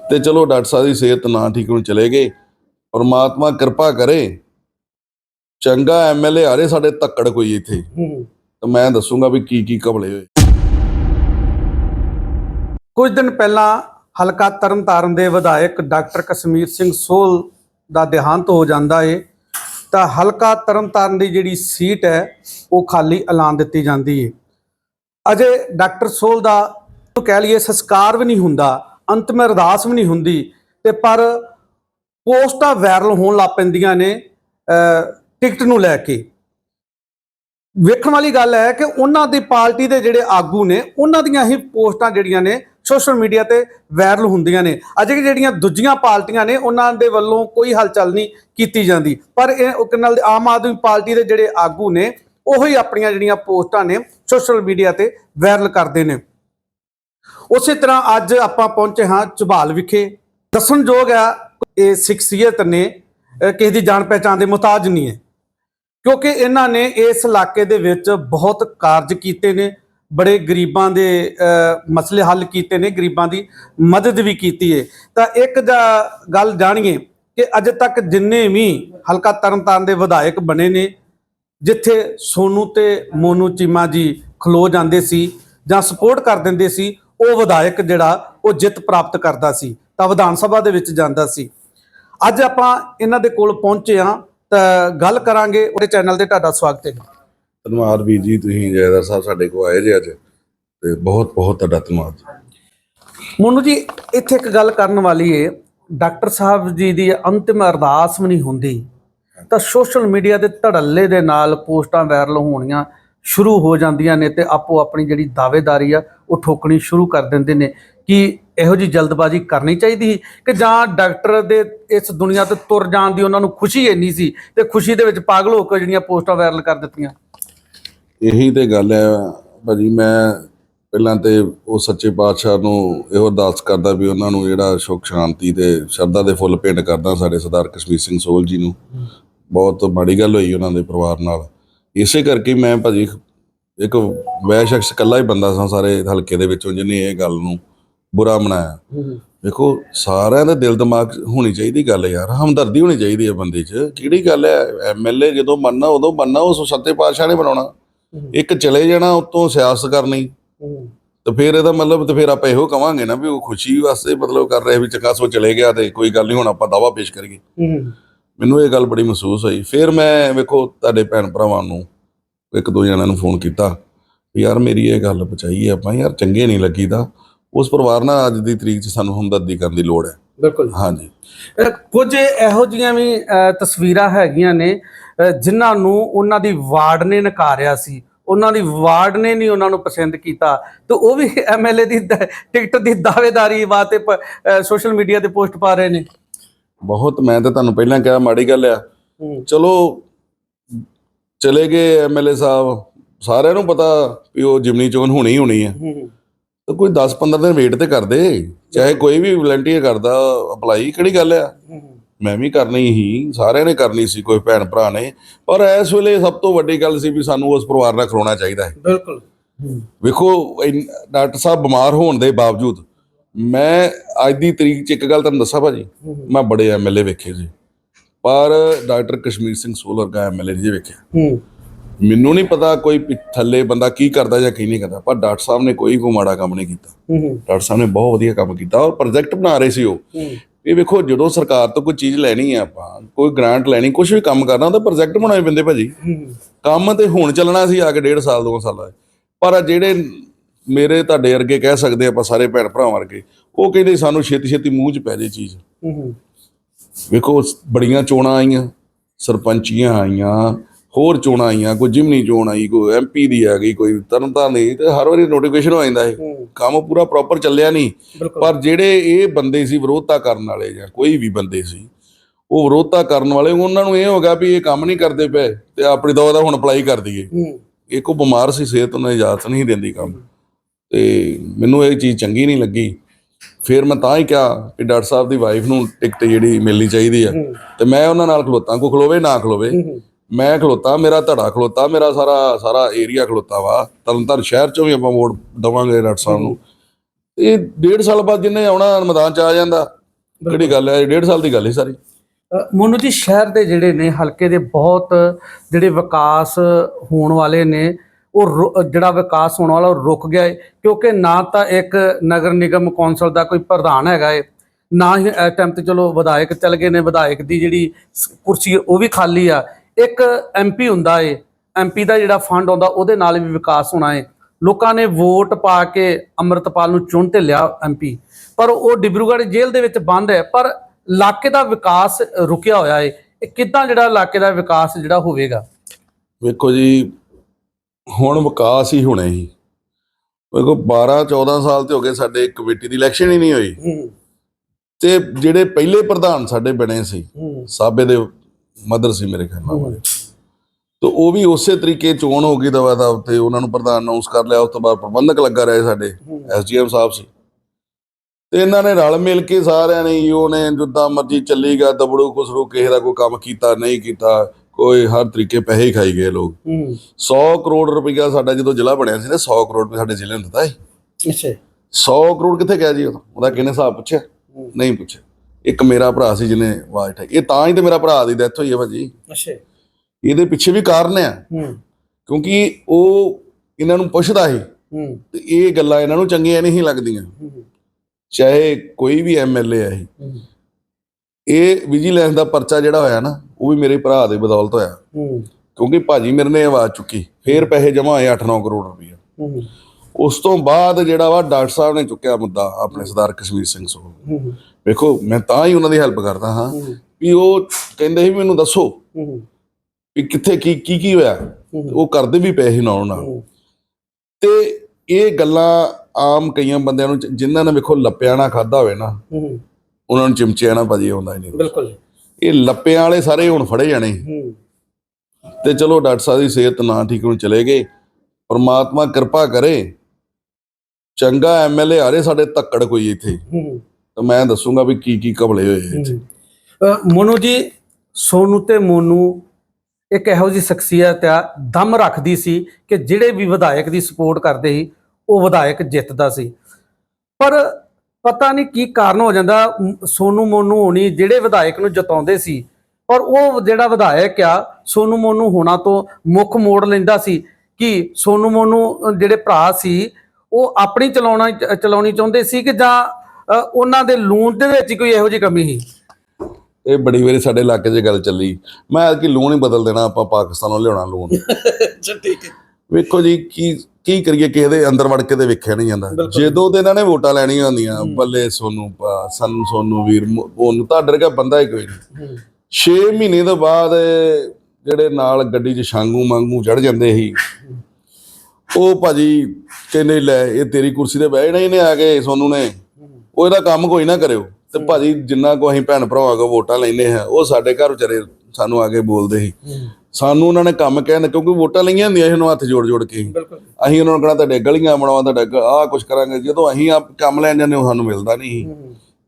ਤੇ ਚਲੋ ਡਾਕਟਰ ਸਾਹਿਬ ਦੀ ਸਿਹਤ ਨਾ ਠੀਕ ਹੁਣ ਚਲੇ ਗਏ। ਪਰਮਾਤਮਾ ਕਿਰਪਾ ਕਰੇ। ਚੰਗਾ ਐਮਐਲਏ ਆ ਰਹੇ ਸਾਡੇ ਧੱਕੜ ਕੋਈ ਇੱਥੇ। ਤਾਂ ਮੈਂ ਦੱਸੂਗਾ ਵੀ ਕੀ ਕੀ ਕਬਲੇ ਹੋਏ। ਕੁਝ ਦਿਨ ਪਹਿਲਾਂ ਹਲਕਾ ਤਰਨਤਾਰਨ ਦੇ ਵਿਧਾਇਕ ਡਾਕਟਰ ਕਸ਼ਮੀਰ ਸਿੰਘ ਸੋਲ ਦਾ ਦੇਹਾਂਤ ਹੋ ਜਾਂਦਾ ਏ। ਤਾਂ ਹਲਕਾ ਤਰਨਤਾਰਨ ਦੀ ਜਿਹੜੀ ਸੀਟ ਹੈ, ਉਹ ਖਾਲੀ ਐਲਾਨ ਦਿੱਤੀ ਜਾਂਦੀ ਹੈ। ਅਜੇ ਡਾਕਟਰ ਸੋਲ ਦਾ ਨੂੰ ਕਹਿ ਲਈਏ ਸੰਸਕਾਰ ਵੀ ਨਹੀਂ ਹੁੰਦਾ, ਅੰਤਮ ਅਰਦਾਸ ਵੀ ਨਹੀਂ ਹੁੰਦੀ, ਤੇ ਪਰ ਪੋਸਟਾਂ ਵਾਇਰਲ ਹੋਣ ਲੱਗ ਪੈਂਦੀਆਂ ਨੇ ਟਿਕਟ ਨੂੰ ਲੈ ਕੇ। ਵੇਖਣ ਵਾਲੀ ਗੱਲ ਹੈ ਕਿ ਉਹਨਾਂ ਦੀ ਪਾਰਟੀ ਦੇ ਜਿਹੜੇ ਆਗੂ ਨੇ, ਉਹਨਾਂ ਦੀਆਂ ਹੀ ਪੋਸਟਾਂ ਜਿਹੜੀਆਂ ਨੇ ਸੋਸ਼ਲ ਮੀਡੀਆ ਤੇ ਵਾਇਰਲ ਹੁੰਦੀਆਂ ਨੇ। ਅਜੇ ਕਿ ਜਿਹੜੀਆਂ ਦੂਜੀਆਂ ਪਾਰਟੀਆਂ ਨੇ, ਉਹਨਾਂ ਦੇ ਵੱਲੋਂ ਕੋਈ ਹਲਚਲ ਨਹੀਂ ਕੀਤੀ ਜਾਂਦੀ। ਪਰ ਇਹ ਨਾਲ ਦੇ ਆਮ ਆਦਮੀ ਪਾਰਟੀ ਦੇ ਜਿਹੜੇ ਆਗੂ ਨੇ, ਉਹੀ ਆਪਣੀਆਂ ਜਿਹੜੀਆਂ ਪੋਸਟਾਂ ਨੇ ਸੋਸ਼ਲ ਮੀਡੀਆ ਤੇ ਵਾਇਰਲ ਕਰਦੇ ਨੇ। ਉਸੇ ਤਰ੍ਹਾਂ ਅੱਜ ਆਪਾਂ ਪਹੁੰਚੇ ਹਾਂ ਝਬਾਲ ਵਿਖੇ। ਦੱਸਣਯੋਗ ਆ, ਇਹ ਸ਼ਖਸੀਅਤ ਨੇ ਕਿਸੇ ਦੀ ਜਾਣ ਪਹਿਚਾਣ ਦੇ ਮੁਤਾਜ ਨਹੀਂ ਹੈ। ਕਿਉਂਕਿ ਇਹਨਾਂ ਨੇ ਇਸ ਇਲਾਕੇ ਦੇ ਵਿੱਚ ਬਹੁਤ ਕਾਰਜ ਕੀਤੇ ਨੇ ਬੜੇ ਗਰੀਬਾਂ ਦੇ ਮਸਲੇ ਹੱਲ ਕੀਤੇ ਨੇ, ਗਰੀਬਾਂ ਦੀ ਮਦਦ ਵੀ ਕੀਤੀ ਹੈ ਤਾਂ ਇੱਕ ਜਾ- ਗੱਲ ਜਾਣੀਏ ਕਿ ਅਜੇ ਤੱਕ ਜਿੰਨੇ ਵੀ ਹਲਕਾ ਤਰਨਤਾਰਨ ਦੇ ਵਿਧਾਇਕ ਬਣੇ ਨੇ, ਜਿੱਥੇ ਸੋਨੂ ਤੇ ਮੋਨੂ ਚੀਮਾ ਜੀ ਖਲੋ ਜਾਂਦੇ ਸੀ ਜਾਂ ਸਪੋਰਟ ਕਰ ਦਿੰਦੇ ਸੀ, ਉਹ ਵਿਧਾਇਕ ਜਿਹੜਾ, ਉਹ ਜਿੱਤ ਪ੍ਰਾਪਤ ਕਰਦਾ ਸੀ, ਤਾਂ ਵਿਧਾਨ ਸਭਾ ਦੇ ਵਿੱਚ ਜਾਂਦਾ ਸੀ। ਅੱਜ ਆਪਾਂ ਇਹਨਾਂ ਦੇ ਕੋਲ ਪਹੁੰਚੇ ਹਾਂ, ਤਾਂ ਗੱਲ ਕਰਾਂਗੇ, ਉਹਦੇ ਚੈਨਲ ਤੇ ਤੁਹਾਡਾ ਸਵਾਗਤ ਹੈ ਧੰਨਵਾਦ ਵੀਰ ਜੀ ਤੁਸੀਂ ਜੈਦਰ ਸਾਹਿਬ ਸਾਡੇ ਕੋਲ ਆਏ ਜੇ ਅੱਜ ਤੇ ਬਹੁਤ ਬਹੁਤ ਤੁਹਾਡਾ ਧੰਨਵਾਦ। ਮੋਨੂ ਜੀ ਇੱਥੇ ਇੱਕ ਗੱਲ ਕਰਨ ਵਾਲੀ ਏ ਡਾਕਟਰ ਸਾਹਿਬ ਜੀ ਦੀ ਅੰਤਿਮ ਅਰਦਾਸ ਵੀ ਨਹੀਂ ਹੁੰਦੀ। ਤਾਂ ਸੋਸ਼ਲ ਮੀਡੀਆ ਦੇ ਧੜੱਲੇ ਦੇ ਨਾਲ ਪੋਸਟਾਂ ਵਾਇਰਲ ਹੋਣੀਆਂ ਸ਼ੁਰੂ ਹੋ ਜਾਂਦੀਆਂ ਨੇ ਤੇ ਆਪੋ ਆਪਣੀ ਜਿਹੜੀ ਦਾਅਵੇਦਾਰੀ ਆ ਉਹ ਠੋਕਣੀ ਸ਼ੁਰੂ ਕਰ ਦਿੰਦੇ ਨੇ। ਕਿ ਇਹੋ ਜੀ ਜਲਦਬਾਜ਼ੀ ਕਰਨੀ ਚਾਹੀਦੀ ਸੀ ਕਿ ਜਾਂ ਡਾਕਟਰ ਦੇ ਇਸ ਦੁਨੀਆ ਤੋਂ ਤੁਰ ਜਾਣ ਦੀ ਉਹਨਾਂ ਨੂੰ ਖੁਸ਼ੀ ਇੰਨੀ ਸੀ ਤੇ ਖੁਸ਼ੀ ਦੇ ਵਿੱਚ ਪਾਗਲ ਹੋ ਕੇ ਜਿਹੜੀਆਂ ਪੋਸਟਾਂ ਵਾਇਰਲ ਕਰ ਦਿੱਤੀਆਂ? ਇਹੀ ਤੇ ਗੱਲ ਹੈ ਭਾਜੀ ਮੈਂ ਪਹਿਲਾਂ ਤੇ ਉਹ ਸੱਚੇ ਪਾਤਸ਼ਾਹ ਨੂੰ ਇਹੋ ਅਰਦਾਸ ਕਰਦਾ ਵੀ ਉਹਨਾਂ ਨੂੰ ਜਿਹੜਾ ਸੁੱਖ ਸ਼ਾਂਤੀ ਤੇ ਸ਼ਰਧਾ ਦੇ ਫੁੱਲ ਭੇਂਟ ਕਰਦਾ ਸਾਡੇ ਸਰਦਾਰ ਕਸ਼ਮੀਰ ਸਿੰਘ ਸੋਲ ਜੀ ਨੂੰ। ਬਹੁਤ ਮਾੜੀ ਗੱਲ ਹੋਈ ਉਹਨਾਂ ਦੇ ਪਰਿਵਾਰ ਨਾਲ। ਇਸੇ ਕਰਕੇ ਮੈਂ ਭਾਜੀ ਇੱਕ ਵੈ ਸ਼ਖਸ ਇਕੱਲਾ ਹੀ ਬੰਦਾ ਸਾਂ ਸਾਰੇ ਹਲਕੇ ਦੇ ਵਿੱਚੋਂ ਜਿਹਨੇ ਇਹ ਗੱਲ ਨੂੰ ਬੁਰਾ ਮਨਾਇਆ। ਵੇਖੋ ਸਾਰਿਆਂ ਦੇ ਦਿਲ ਦਿਮਾਗ 'ਚ ਹੋਣੀ ਚਾਹੀਦੀ ਗੱਲ ਯਾਰ ਹਮਦਰਦੀ ਹੋਣੀ ਚਾਹੀਦੀ ਹੈ ਬੰਦੇ 'ਚ। ਕਿਹੜੀ ਗੱਲ ਹੈ ਐਮਐਲਏ ਜਦੋਂ ਮੰਨਣਾ ਉਦੋਂ ਮੰਨਣਾ ਉਸ ਸੱਤੇ ਪਾਤਸ਼ਾਹ ਨੇ ਬਣਾਉਣਾ। ਇੱਕ ਚਲੇ ਜਾਣਾ ਉਤੋਂ ਸਿਆਸਤ ਕਰਨੀ। ਤੇ ਫਿਰ ਇਹਦਾ ਮਤਲਬ ਤੇ ਫਿਰ ਆਪਾਂ ਇਹੋ ਕਵਾਂਗੇ ਨਾ ਵੀ ਉਹ ਖੁਸ਼ੀ ਵਾਸਤੇ ਮਤਲਬ ਕਰ ਰਹੇ ਵੀ ਚੰਗਾ ਸੋ ਚਲੇ ਗਿਆ ਤੇ ਕੋਈ ਗੱਲ ਨਹੀਂ ਹੁਣ ਆਪਾਂ ਦਾਵਾ ਪੇਸ਼ ਕਰੀਏ। ਮੈਨੂੰ ਇਹ ਗੱਲ ਬੜੀ ਮਹਿਸੂਸ ਹੋਈ। ਫਿਰ ਮੈਂ ਵੇਖੋ ਤੁਹਾਡੇ ਭੈਣ ਭਰਾਵਾਂ ਨੂੰ ਇੱਕ ਦੋ ਜਣਿਆਂ ਨੂੰ ਫੋਨ ਕੀਤਾ ਯਾਰ ਮੇਰੀ ਇਹ ਗੱਲ ਪਚਾਈ ਹੈ ਆਪਾਂ ਯਾਰ ਚੰਗੇ ਨਹੀਂ ਲੱਗੀਦਾ। ਉਸ ਪਰਿਵਾਰ ਨਾਲ ਅੱਜ ਦੀ ਤਰੀਕ 'ਚ ਸਾਨੂੰ ਹਮਦਰਦੀ ਕਰਨ ਦੀ ਲੋੜ ਹੈ। ਬਿਲਕੁਲ। ਹਾਂਜੀ। ਕੁਝ ਇਹੋ ਜਿਹੀਆਂ ਵੀ ਤਸਵੀਰਾਂ ਹੈਗੀਆਂ ਨੇ ਜਿਨ੍ਹਾਂ ਨੂੰ ਉਹਨਾਂ ਦੀ ਵਾਰਡ ਨੇ ਨਕਾਰਿਆ ਸੀ ਉਹਨਾਂ ਦੀ ਵਾਰਡ ਨੇ ਨਹੀਂ ਉਹਨਾਂ ਨੂੰ ਪਸੰਦ ਕੀਤਾ ਤੇ ਉਹ ਵੀ ਐਮਐਲਏ ਦੀ ਟਿਕਟ ਦੀ ਦਾਅਵੇਦਾਰੀ ਵਾਤੇ ਸੋਸ਼ਲ ਮੀਡੀਆ ਤੇ ਪੋਸਟ ਪਾ ਰਹੇ ਨੇ। ਬਹੁਤ ਮੈਂ ਤਾਂ ਤੁਹਾਨੂੰ ਪਹਿਲਾਂ ਕਿਹਾ ਮਾੜੀ ਗੱਲ ਆ। ਚਲੋ ਚਲੇ ਗਏ ਐਮਐਲਏ ਸਾਹਿਬ ਸਾਰਿਆਂ ਨੂੰ ਪਤਾ ਵੀ ਉਹ ਜਿਮਨੀ ਚੋਣ ਹੋਣੀ ਹੀ ਹੋਣੀ ਹੈ। ਤਾਂ ਕੋਈ 10-15 ਦਿਨ ਵੇਟ ਤੇ ਕਰਦੇ ਚਾਹੇ ਕੋਈ ਵੀ ਵਲੰਟੀਅਰ ਕਰਦਾ ਅਪਲਾਈ ਕਿਹੜੀ ਗੱਲ ਆ? ਮੈਂ ਵੀ ਕਰਨੀ ਹੀ ਸਾਰਿਆਂ ਨੇ ਕਰਨੀ ਸੀ ਕੋਈ ਭੈਣ ਭਰਾ ਨੇ। ਪਰ ਇਸ ਵੇਲੇ ਸਭ ਤੋਂ ਵੱਡੀ ਗੱਲ ਸੀ ਵੀ ਸਾਨੂੰ ਉਸ ਪਰਿਵਾਰ ਨਾਲ ਖਲੋਣਾ ਚਾਹੀਦਾ ਹੈ। ਬਿਲਕੁਲ। ਵੇਖੋ ਡਾਕਟਰ ਸਾਹਿਬ ਬਿਮਾਰ ਹੋਣ ਦੇ ਬਾਵਜੂਦ ਮੈਂ ਅੱਜ ਦੀ ਤਰੀਕ 'ਚ ਇੱਕ ਗੱਲ ਤੁਹਾਨੂੰ ਦੱਸਾਂ ਭਾਜੀ। ਮੈਂ ਬੜੇ ਐਮਐਲਏ ਵੇਖੇ ਜੀ। ਪਰ ਡਾਕਟਰ ਕਸ਼ਮੀਰ ਸਿੰਘ ਸੋਲਰ ਦਾ ਐਮਐਲਏ ਜੀ ਵੇਖਿਆ। ਮੈਨੂੰ ਨਹੀਂ ਪਤਾ ਕੋਈ ਥੱਲੇ ਬੰਦਾ ਕੀ ਕਰਦਾ ਜਾਂ ਕੀ ਨਹੀਂ ਕਰਦਾ ਪਰ ਡਾਕਟਰ ਸਾਹਿਬ ਨੇ ਕੋਈ ਕੋ ਮਾੜਾ ਕੰਮ ਨਹੀਂ ਕੀਤਾ। ਡਾਕਟਰ ਸਾਹਿਬ ਨੇ ਬਹੁਤ ਵਧੀਆ ਕੰਮ ਕੀਤਾ ਔਰ ਪ੍ਰੋਜੈਕਟ ਬਣਾ ਰਹੇ ਸੀ ਉਹ। ਇਹ ਵੇਖੋ ਜਦੋਂ ਸਰਕਾਰ ਤੋਂ ਕੋਈ ਚੀਜ਼ ਲੈਣੀ ਹੈ ਆਪਾਂ ਕੋਈ ਗ੍ਰਾਂਟ ਲੈਣੀ ਕੁਝ ਵੀ ਕੰਮ ਕਰਨਾ ਤਾਂ ਪ੍ਰੋਜੈਕਟ ਬਣਾਏ ਪੈਂਦੇ ਭਾਜੀ। ਕੰਮ ਤੇ ਹੁਣ ਚੱਲਣਾ ਸੀ ਆ ਕੇ ਡੇਢ ਸਾਲ ਦੋ ਸਾਲਾਂ। ਪਰ ਜਿਹੜੇ ਮੇਰੇ ਤੁਹਾਡੇ ਵਰਗੇ ਕਹਿ ਸਕਦੇ ਆਪਾਂ ਸਾਰੇ ਭੈਣ ਭਰਾਵਾਂ ਵਰਗੇ ਉਹ ਕਹਿੰਦੇ ਸਾਨੂੰ ਛੇਤੀ ਛੇਤੀ ਮੂੰਹ 'ਚ ਪੈ ਜੇ ਚੀਜ਼। ਹੂੰ। ਵੇਖੋ ਬੜੀਆਂ ਚੋਣਾਂ ਆਈਆਂ ਸਰਪੰਚੀਆਂ ਆਈਆਂ ਹੋਰ ਚੋਣਾਂ ਆਈਆਂ ਕੋਈ ਜਿਮਨੀ ਚੋਣ ਆਈ ਕੋਈ ਐਮਪੀ ਦੀ ਆ ਗਈ ਕੋਈ ਤਰਨਤਾਰਨ ਦੀ ਤੇ ਹਰ ਵਾਰੀ ਨੋਟੀਫਿਕੇਸ਼ਨ ਹੋ ਜਾਂਦਾ ਇਹ। ਕੰਮ ਪੂਰਾ ਪ੍ਰੋਪਰ ਚੱਲਿਆ ਨਹੀਂ। ਪਰ ਜਿਹੜੇ ਇਹ ਬੰਦੇ ਸੀ ਵਿਰੋਧਤਾ ਕਰਨ ਵਾਲੇ ਜਾਂ ਕੋਈ ਵੀ ਬੰਦੇ ਸੀ ਉਹ ਵਿਰੋਧਤਾ ਕਰਨ ਵਾਲੇ ਉਹਨਾਂ ਨੂੰ ਇਹ ਹੋ ਗਿਆ ਵੀ ਇਹ ਕੰਮ ਨਹੀਂ ਕਰਦੇ ਪਏ ਤੇ ਆਪਣੀ ਦਵਾ ਦਾ ਹੁਣ ਅਪਲਾਈ ਕਰ ਦਈਏ। ਹੂੰ। ਇੱਕ ਉਹ ਬਿਮਾਰ ਸੀ ਸਿਹਤ ਉਹਨੇ ਇਜਾਜ਼ਤ ਨਹੀਂ ਦਿੰਦੀ ਕੰਮ। ਤੇ ਮੈਨੂੰ ਇਹ ਚੀਜ਼ ਚੰਗੀ ਨਹੀਂ ਲੱਗੀ। ਫਿਰ ਮੈਂ ਤਾਂ ਹੀ ਕਿਹਾ ਕਿ ਡਾਕਟਰ ਸਾਹਿਬ ਦੀ ਵਾਈਫ ਨੂੰ ਟਿਕਟ ਜਿਹੜੀ ਮਿਲਣੀ ਚਾਹੀਦੀ ਆ। ਤੇ ਮੈਂ ਉਹਨਾਂ ਨਾਲ ਖਲੋਤਾ ਕੋ ਖਲੋਵੇ ਨਾ ਖਲੋਵੇ। ਮੈਂ ਖਲੋਤਾ, ਮੇਰਾ ਧੜਾ ਖਲੋਤਾ, ਮੇਰਾ ਸਾਰਾ ਸਾਰਾ ਏਰੀਆ ਖਲੋਤਾ ਵਾ। ਤਰਨਤਾਰਨ ਸ਼ਹਿਰ ਚੋਂ ਵੀ ਆਪਾਂ ਵੋਟ ਦਵਾਂਗੇ ਡਾਕਟਰ ਸਾਹਿਬ ਨੂੰ। ਇਹ ਡੇਢ ਸਾਲ ਬਾਅਦ ਜਿੰਨੇ ਆਉਣਾ, ਮੈਦਾਨ ਚ ਆ ਜਾਂਦਾ। ਕਿਹੜੀ ਗੱਲ ਹੈ? ਡੇਢ ਸਾਲ ਦੀ ਗੱਲ ਹੈ ਸਾਰੀ। ਮੋਨੂ ਜੀ, ਸ਼ਹਿਰ ਦੇ ਜਿਹੜੇ ਨੇ, ਹਲਕੇ ਦੇ ਬਹੁਤ ਜਿਹੜੇ ਵਿਕਾਸ ਹੋਣ ਵਾਲੇ ਨੇ, ਉਹ ਰੁ- ਜਿਹੜਾ ਵਿਕਾਸ ਹੋਣ ਵਾਲਾ, ਉਹ ਰੁਕ ਗਿਆ ਹੈ ਕਿਉਂਕਿ ਨਾ ਤਾਂ ਇੱਕ ਨਗਰ ਨਿਗਮ ਕੌਂਸਲ ਦਾ ਕੋਈ ਪ੍ਰਧਾਨ ਹੈਗਾ ਏ, ਨਾ ਹੀ ਇਸ ਟਾਈਮ ਤੇ ਚਲੋ ਵਿਧਾਇਕ ਚੱਲ ਗਏ ਨੇ, ਵਿਧਾਇਕ ਦੀ ਜਿਹੜੀ ਕੁਰਸੀ ਉਹ ਵੀ ਖਾਲੀ ਆ। ਇੱਕ ਐਮਪੀ ਹੁੰਦਾ ਏ ਐਮਪੀ ਦਾ ਜਿਹੜਾ ਫੰਡ ਆਉਂਦਾ ਉਹਦੇ ਨਾਲ ਵੀ ਵਿਕਾਸ ਹੋਣਾ ਹੈ ਲੋਕਾਂ ਨੇ ਵੋਟ ਪਾ ਕੇ ਅੰਮ੍ਰਿਤਪਾਲ ਨੂੰ ਚੁਣ ਤੇ ਲਿਆ ਐਮਪੀ ਪਰ ਉਹ ਡਿਬਰੂਗੜ੍ਹ ਜੇਲ੍ਹ ਦੇ ਵਿੱਚ ਬੰਦ ਹੈ ਪਰ ਇਲਾਕੇ ਦਾ ਵਿਕਾਸ ਰੁਕਿਆ ਹੋਇਆ ਹੈ ਇਹ ਕਿੱਦਾਂ ਜਿਹੜਾ ਇਲਾਕੇ ਦਾ ਵਿਕਾਸ ਜਿਹੜਾ ਹੋਵੇਗਾ? ਵੇਖੋ ਜੀ ਹੁਣ ਵਿਕਾਸ ਹੀ ਹੋਣਾ ਹੀ। ਵੇਖੋ 12 14 ਸਾਲ ਤੇ ਹੋ ਗਏ ਸਾਡੇ ਕਮੇਟੀ ਦੀ ਇਲੈਕਸ਼ਨ ਹੀ ਨਹੀਂ ਹੋਈ। ਤੇ ਜਿਹੜੇ ਪਹਿਲੇ ਪ੍ਰਧਾਨ ਸਾਡੇ ਬਣੇ ਸੀ ਸਾਬੇ ਦੇ ਮਦਰ ਸੀ ਮੇਰੇ ਖਿਆਲ ਨਾਲ ਤੇ ਉਹ ਵੀ ਉਸੇ ਤਰੀਕੇ ਚੋਣ ਹੋ ਗਈ ਦਵਾ ਦਾ ਤੇ ਉਹਨਾਂ ਨੂੰ ਪ੍ਰਧਾਨ ਅਨਾਉਂਸ ਕਰ ਲਿਆ ਉਸ ਤੋਂ ਬਾਅਦ ਪ੍ਰਬੰਧਕ ਲੱਗਾ ਰਹੇ ਸਾਡੇ ਐਸਡੀਐਮ ਸਾਹਿਬ ਸੀ। ਤੇ ਇਹਨਾਂ ਨੇ ਰਲ ਮਿਲ ਕੇ ਸਾਰਿਆਂ ਨੇ ਈਓ ਨੇ ਜਿੱਦਾਂ ਮਰਜ਼ੀ ਚੱਲੀ ਗਿਆ ਦਬੜੂ ਖੁਸਰੂ ਕਿਸੇ ਦਾ ਕੋਈ ਕੰਮ ਕੀਤਾ ਨਹੀਂ ਕੀਤਾ ਕੋਈ ਹਰ ਤਰੀਕੇ ਪੈਸੇ ਹੀ ਖਾਈ ਗਏ ਲੋਕ। ਹੂੰ। 100 ਕਰੋੜ ਰੁਪਈਆ ਸਾਡਾ ਜਦੋਂ ਜ਼ਿਲ੍ਹਾ ਬਣਿਆ ਸੀ ਨਾ 100 ਕਰੋੜ ਰੁਪਏ ਸਾਡੇ ਜ਼ਿਲ੍ਹੇ ਨੂੰ ਦਿੱਤਾ ਸੀ। ਅੱਛਾ। 100 ਕਰੋੜ ਕਿੱਥੇ ਗਿਆ ਜੀ? ਉਹਦਾ? ਕਿਹਨੇ ਹਿਸਾਬ ਪੁੱਛਿਆ? ਨਹੀਂ ਪੁੱਛਿਆ। ਇੱਕ ਮੇਰਾ ਭਰਾ ਸੀ ਜਿਹਨੇ ਆਵਾਜ਼ ਠਾਈ ਇਹ ਤਾਂ ਹੀ ਤੇ ਮੇਰਾ ਭਰਾ ਦੀ ਡੈਥ ਹੋਈ ਹੈ ਭਾਜੀ। ਅੱਛਾ। ਇਹਦੇ ਪਿੱਛੇ ਵੀ ਕਾਰਨ ਆ। ਹੂੰ। ਕਿਉਂਕਿ ਉਹ ਇਹਨਾਂ ਨੂੰ ਪੁੱਛਦਾ ਸੀ। ਹੂੰ। ਤੇ ਇਹ ਗੱਲਾਂ ਇਹਨਾਂ ਨੂੰ ਚੰਗੀਆਂ ਨਹੀਂ ਲੱਗਦੀਆਂ। ਹੂੰ। ਚਾਹੇ ਕੋਈ ਵੀ ਐਮਐਲਏ ਹੈ ਇਹ। ਇਹ ਵਿਜੀਲੈਂਸ ਦਾ ਪਰਚਾ ਜਿਹੜਾ ਹੋਇਆ ਨਾ ਉਹ ਵੀ ਮੇਰੇ ਭਰਾ ਦੇ ਬਦੌਲਤ ਹੋਇਆ। ਹੂੰ। ਕਿਉਂਕਿ ਭਾਜੀ ਮੇਰੇ ਨੇ ਆਵਾਜ਼ ਚੁੱਕੀ। ਫੇਰ ਪੈਸੇ ਜਮ੍ਹਾਂ ਹੋਏ 8-9 ਕਰੋੜ ਰੁਪਏ ਹੂੰ। ਉਸ ਤੋਂ ਬਾਅਦ ਜਿਹੜਾ ਵਾ ਡਾਕਟਰ ਸਾਹਿਬ ਨੇ ਚੁੱਕਿਆ ਮੁੱਦਾ ਆਪਣੇ ਸਰਦਾਰ ਕਸ਼ਮੀਰ ਸਿੰਘ ਸੋਲ ਹੂੰ। ਵੇਖੋ ਮੈਂ ਤਾਂ ਹੀ ਉਹਨਾਂ ਦੀ ਹੈਲਪ ਕਰਦਾ ਹਾਂ ਵੀ ਉਹ ਕਹਿੰਦੇ ਸੀ ਮੈਨੂੰ ਦੱਸੋ ਵੀ ਕਿੱਥੇ ਕੀ ਕੀ ਕੀ ਹੋਇਆ। ਉਹ ਕਰਦੇ ਵੀ ਪਏ ਸੀ ਨਾਲ ਨਾਲ। ਤੇ ਇਹ ਗੱਲਾਂ ਆਮ ਕਈਆਂ ਬੰਦਿਆਂ ਨੂੰ ਜਿਨ੍ਹਾਂ ਨੇ ਵੇਖੋ ਲੱਪਿਆਂ ਨਾਲ ਖਾਦਾ ਹੋਵੇ ਨਾ ਉਹਨਾਂ ਨੂੰ ਚਿਮਚਿਆਂ ਨਾਲ ਭਾਜੀ ਆਉਂਦਾ ਹੀ ਨਹੀਂ। ਬਿਲਕੁਲ। ਇਹ ਲੱਪਿਆਂ ਵਾਲੇ ਸਾਰੇ ਹੁਣ ਫੜੇ ਜਾਣੇ। ਤੇ ਚਲੋ ਡਾਕਟਰ ਸਾਹਿਬ ਦੀ ਸਿਹਤ ਨਾ ਠੀਕ ਹੁਣ ਚਲੇ ਗਏ। ਪਰਮਾਤਮਾ ਕਿਰਪਾ ਕਰੇ। ਚੰਗਾ ਐਮਐਲਏ ਆ ਰਹੇ ਸਾਡੇ ਧੱਕੜ ਕੋਈ ਇੱਥੇ। ਤਾਂ ਮੈਂ ਦੱਸੂਗਾ ਵੀ ਕੀ ਕੀ ਕਬਲੇ ਹੋਏ ਇੱਥੇ ਮੋਨੂ ਜੀ, ਸੋਨੂ ਤੇ ਮੋਨੂ, ਇੱਕ ਇਹੋ ਜਿਹੀ ਸ਼ਖਸੀਅਤ ਆ, ਦਮ ਰੱਖਦੀ ਸੀ ਕਿ ਜਿਹੜੇ ਵੀ ਵਿਧਾਇਕ ਦੀ ਸਪੋਰਟ ਕਰਦੇ ਸੀ, ਉਹ ਵਿਧਾਇਕ ਜਿੱਤਦਾ ਸੀ। ਪਰ ਪਤਾ ਨਹੀਂ ਕੀ ਕਾਰਨ ਹੋ ਜਾਂਦਾ, ਮ- ਸੋਨੂ ਮੋਨੂ ਹੋਣੀ ਜਿਹੜੇ ਵਿਧਾਇਕ ਨੂੰ ਜਿਤਾਉਂਦੇ ਸੀ ਔਰ ਉਹ ਜਿਹੜਾ ਵਿਧਾਇਕ ਆ, ਸੋਨੂ ਮੋਨੂ ਹੋਣਾ ਤੋਂ ਮੁੱਖ ਮੋੜ ਲੈਂਦਾ ਸੀ ਕਿ ਸੋਨੂ ਮੋਨੂ ਜਿਹੜੇ ਭਰਾ ਸੀ, ਉਹ ਆਪਣੀ ਚਲਾਉਣਾ, ਚਲਾਉਣੀ ਚਾਹੁੰਦੇ ਸੀ ਕਿ ਜਾਂ ਉਹਨਾਂ ਦੇ ਲੂਣ ਦੇ ਵਿੱਚ ਕੋਈ ਇਹੋ ਜਿਹੀ ਕਮੀ ਸੀ? ਇਹ ਬੜੀ ਵਾਰੀ ਸਾਡੇ ਇਲਾਕੇ 'ਚ ਗੱਲ ਚੱਲੀ। ਮੈਂ ਕਿ ਲੂਣ ਹੀ ਬਦਲ ਦੇਣਾ ਆਪਾਂ ਪਾਕਿਸਤਾਨੋਂ ਲਿਆਉਣਾ ਲੂਣ। ਅੱਛਾ ਠੀਕ ਹੈ। ਵੇਖੋ ਜੀ ਕੀ ਕੀ ਕਰੀਏ ਕਿਸੇ ਦੇ ਅੰਦਰ ਵੜ ਕੇ ਤੇ ਵੇਖਿਆ ਨਹੀਂ ਜਾਂਦਾ। ਜਦੋਂ ਤੇ ਇਹਨਾਂ ਨੇ ਵੋਟਾਂ ਲੈਣੀਆਂ ਹੁੰਦੀਆਂ ਬੱਲੇ ਸੋਨੂੰ ਸਨ ਸੋਨੂੰ ਵੀਰ ਉਹਨੂੰ ਤਾਂ ਡਰ ਗਿਆ ਬੰਦਾ ਹੀ ਕੋਈ ਨਹੀਂ। 6 ਮਹੀਨੇ ਤੋਂ ਬਾਅਦ ਜਿਹੜੇ ਨਾਲ ਗੱਡੀ 'ਚ ਛਾਂਗੂ ਮੰਗੂ ਚੜ ਜਾਂਦੇ ਸੀ। ਉਹ ਭਾਜੀ ਕਹਿੰਦੇ ਲੈ ਇਹ ਤੇਰੀ ਕੁਰਸੀ ਤੇ ਬਹਿ ਜਾਣਾ ਇਹਨੇ ਆ ਕੇ ਸੋਨੂੰ ਨੇ। ਉਹ ਇਹਦਾ ਕੰਮ ਕੋਈ ਨਾ ਕਰਿਓ ਤੇ ਭਾਜੀ ਜਿੰਨਾ ਕੋ ਅਸੀਂ ਭੈਣ ਭਰਾਵਾਂ ਕੋ ਵੋਟਾਂ ਲੈਨੇ ਆ ਉਹ ਸਾਡੇ ਘਰ ਵਿਚਾਰੇ ਸਾਨੂੰ ਆ ਕੇ ਬੋਲਦੇ ਸੀ। ਸਾਨੂੰ ਉਹਨਾਂ ਨੇ ਕੰਮ ਕਹਿੰਦੇ ਕਿਉਂਕਿ ਵੋਟਾਂ ਲਈਆਂ ਹੁੰਦੀਆਂ ਸੀ ਉਹਨੂੰ ਹੱਥ ਜੋੜ ਜੋੜ ਕੇ। ਅਸੀਂ ਉਹਨਾਂ ਨੂੰ ਕਹਣਾ ਤੁਹਾਡੇ ਗਲੀਆਂ ਬਣਾਵਾ ਤੁਹਾਡਾ ਆਹ ਕੁਝ ਕਰਾਂਗੇ ਜਦੋਂ ਅਸੀਂ ਆਪ ਕੰਮ ਲੈਣ ਜਾਂਦੇ ਉਹ ਸਾਨੂੰ ਮਿਲਦਾ ਨਹੀਂ।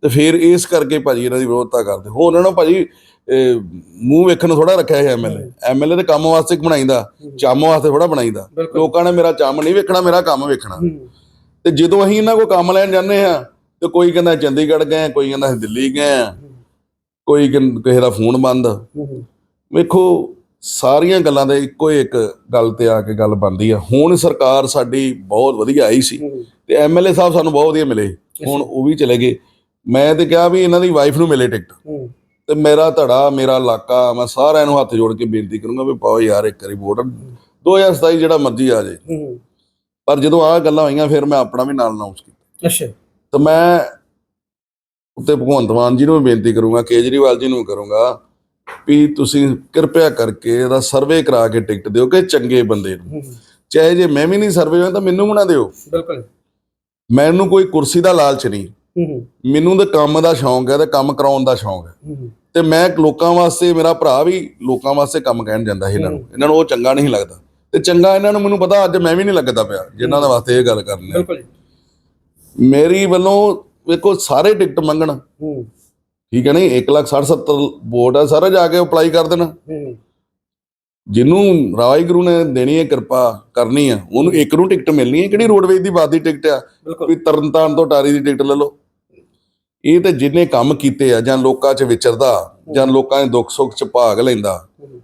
ਤੇ ਫਿਰ ਇਸ ਕਰਕੇ ਭਾਜੀ ਇਹਨਾਂ ਦੀ ਵਿਰੋਧਤਾ ਕਰਦੇ। ਹੋ ਉਹਨਾਂ ਨੂੰ ਭਾਜੀ ਮੂੰਹ ਵੇਖਣ ਨੂੰ ਥੋੜਾ ਰੱਖਿਆ ਹੈ। ਐਮਐਲਏ ਐਮਐਲਏ ਤੇ ਕੰਮ ਵਾਸਤੇ ਬਣਾਈਦਾ ਚੰਮ ਵਾਸਤੇ ਥੋੜਾ ਬਣਾਈਦਾ। ਲੋਕਾਂ ਨੇ ਮੇਰਾ ਚੰਮ ਨਹੀਂ ਵੇਖਣਾ ਮੇਰਾ ਕੰਮ ਵੇਖਣਾ। ਤੇ ਜਦੋਂ ਅਸੀਂ ਇਹਨਾਂ ਕੋਲ ਕੰਮ ਲੈਣ ਜਾਂਦੇ ਆ ਤੇ ਕੋਈ ਕਹਿੰਦਾ ਚੰਡੀਗੜ੍ਹ ਗਏ ਕੋਈ ਕਹਿੰਦਾ ਦਿੱਲੀ ਗਏ ਕੋਈ ਕਿਸੇ ਦਾ ਫੋਨ ਬੰਦ। ਵੇਖੋ ਸਾਰੀਆਂ ਗੱਲਾਂ ਦੇ ਇੱਕੋ ਇੱਕ ਗੱਲ ਤੇ ਆ ਕੇ ਗੱਲ ਬਣਦੀ ਆ। ਹੁਣ ਸਰਕਾਰ ਸਾਡੀ ਬਹੁਤ ਵਧੀਆ ਆਈ ਸੀ ਤੇ ਐਮਐਲਏ ਸਾਹਿਬ ਸਾਨੂੰ ਬਹੁਤ ਵਧੀਆ ਮਿਲੇ। ਹੁਣ ਉਹ ਵੀ ਚਲੇ ਗਏ। ਮੈਂ ਤੇ ਕਿਹਾ ਵੀ ਇਹਨਾਂ ਦੀ ਵਾਈਫ ਨੂੰ ਮਿਲੇ ਟਿਕਟ। ਤੇ ਮੇਰਾ ਧੜਾ ਮੇਰਾ ਇਲਾਕਾ ਮੈਂ ਸਾਰਿਆਂ ਨੂੰ ਹੱਥ ਜੋੜ ਕੇ ਬੇਨਤੀ ਕਰੂੰਗਾ ਵੀ ਪਾਓ ਯਾਰ ਇੱਕ ਵਾਰੀ ਵੋਟ। 2027 ਜਿਹੜਾ ਮਰਜ਼ੀ ਆ ਜਾਏ। ਪਰ ਜਦੋਂ ਆਹ ਗੱਲਾਂ ਹੋਈਆਂ ਫਿਰ ਮੈਂ ਆਪਣਾ ਵੀ ਨਾਲ ਅਨਾਉਂਸ ਕੀਤਾ। ਅੱਛਾ। ਤਾਂ ਮੈਂ ਉੱਤੇ ਭਗਵੰਤ ਮਾਨ ਜੀ ਨੂੰ ਵੀ ਬੇਨਤੀ ਕਰੂੰਗਾ ਕੇਜਰੀਵਾਲ ਜੀ ਨੂੰ ਕਰੂੰਗਾ ਵੀ ਤੁਸੀਂ ਕਿਰਪਾ ਕਰਕੇ ਇਹਦਾ ਸਰਵੇ ਕਰਾ ਕੇ ਟਿਕਟ ਦਿਓ ਕਿ ਚੰਗੇ ਬੰਦੇ ਨੂੰ। ਚਾਹੇ ਜੇ ਮੈਂ ਵੀ ਨਹੀਂ ਸਰਵੇ ਹੋਇਆ ਤਾਂ ਮੈਨੂੰ ਬਣਾ ਦਿਓ? ਬਿਲਕੁਲ। ਮੈਨੂੰ ਕੋਈ ਕੁਰਸੀ ਦਾ ਲਾਲਚ ਨਹੀਂ। ਮੈਨੂੰ ਤਾਂ ਕੰਮ ਦਾ ਸ਼ੌਂਕ ਹੈ ਤੇ ਕੰਮ ਕਰਾਉਣ ਦਾ ਸ਼ੌਂਕ ਹੈ। ਤੇ ਮੈਂ ਲੋਕਾਂ ਵਾਸਤੇ ਮੇਰਾ ਭਰਾ ਵੀ ਲੋਕਾਂ ਵਾਸਤੇ ਕੰਮ ਕਹਿਣ ਜਾਂਦਾ ਸੀ ਇਹਨਾਂ ਨੂੰ। ਇਹਨਾਂ ਨੂੰ ਉਹ ਚੰਗਾ ਨਹੀਂ ਲੱਗਦਾ। ਤੇ ਚੰਗਾ ਇਹਨਾਂ ਨੂੰ ਮੈਨੂੰ ਪਤਾ ਅੱਜ ਮੈਂ ਵੀ ਨਹੀਂ ਲੱਗਦਾ ਪਿਆ ਜਿਨ੍ਹਾਂ ਦੇ ਵਾਸਤੇ ਇਹ ਗੱਲ ਕਰਨੀ ਹੈ। ਬਿਲਕੁਲ ਮੇਰੀ ਵੱਲੋਂ ਵੇਖੋ ਸਾਰੇ ਟਿਕਟ ਮੰਗਣ। ਠੀਕ ਹੈ ਨਹੀਂ 1 ਲੱਖ 60 70 ਵੋਟ ਆ ਸਾਰੇ ਜਾ ਕੇ ਅਪਲਾਈ ਕਰ ਦੇਣ। ਜਿਹਨੂੰ ਰਾਜ ਗੁਰੂ ਨੇ ਦੇਣੀ ਹੈ ਕਿਰਪਾ ਕਰਨੀ ਆ ਉਹਨੂੰ ਇੱਕ ਨੂੰ ਟਿਕਟ ਮਿਲਣੀ ਹੈ ਕਿਹੜੀ ਰੋਡਵੇਜ਼ ਦੀ ਬਾਦੀ ਟਿਕਟ ਆ? ਵੀ ਤਰਨਤਾਰਨ ਤੋਂ ਟਾਰੀ ਦੀ ਟਿਕਟ ਲੈ ਲਓ। ਇਹ ਤੇ ਜਿੰਨੇ ਕੰਮ ਕੀਤੇ ਆ ਜਾਂ ਲੋਕਾਂ 'ਚ ਵਿਚਰਦਾ ਜਾਂ ਲੋਕਾਂ ਦੇ ਦੁੱਖ ਸੁੱਖ 'ਚ ਭਾਗ ਲੈਂਦਾ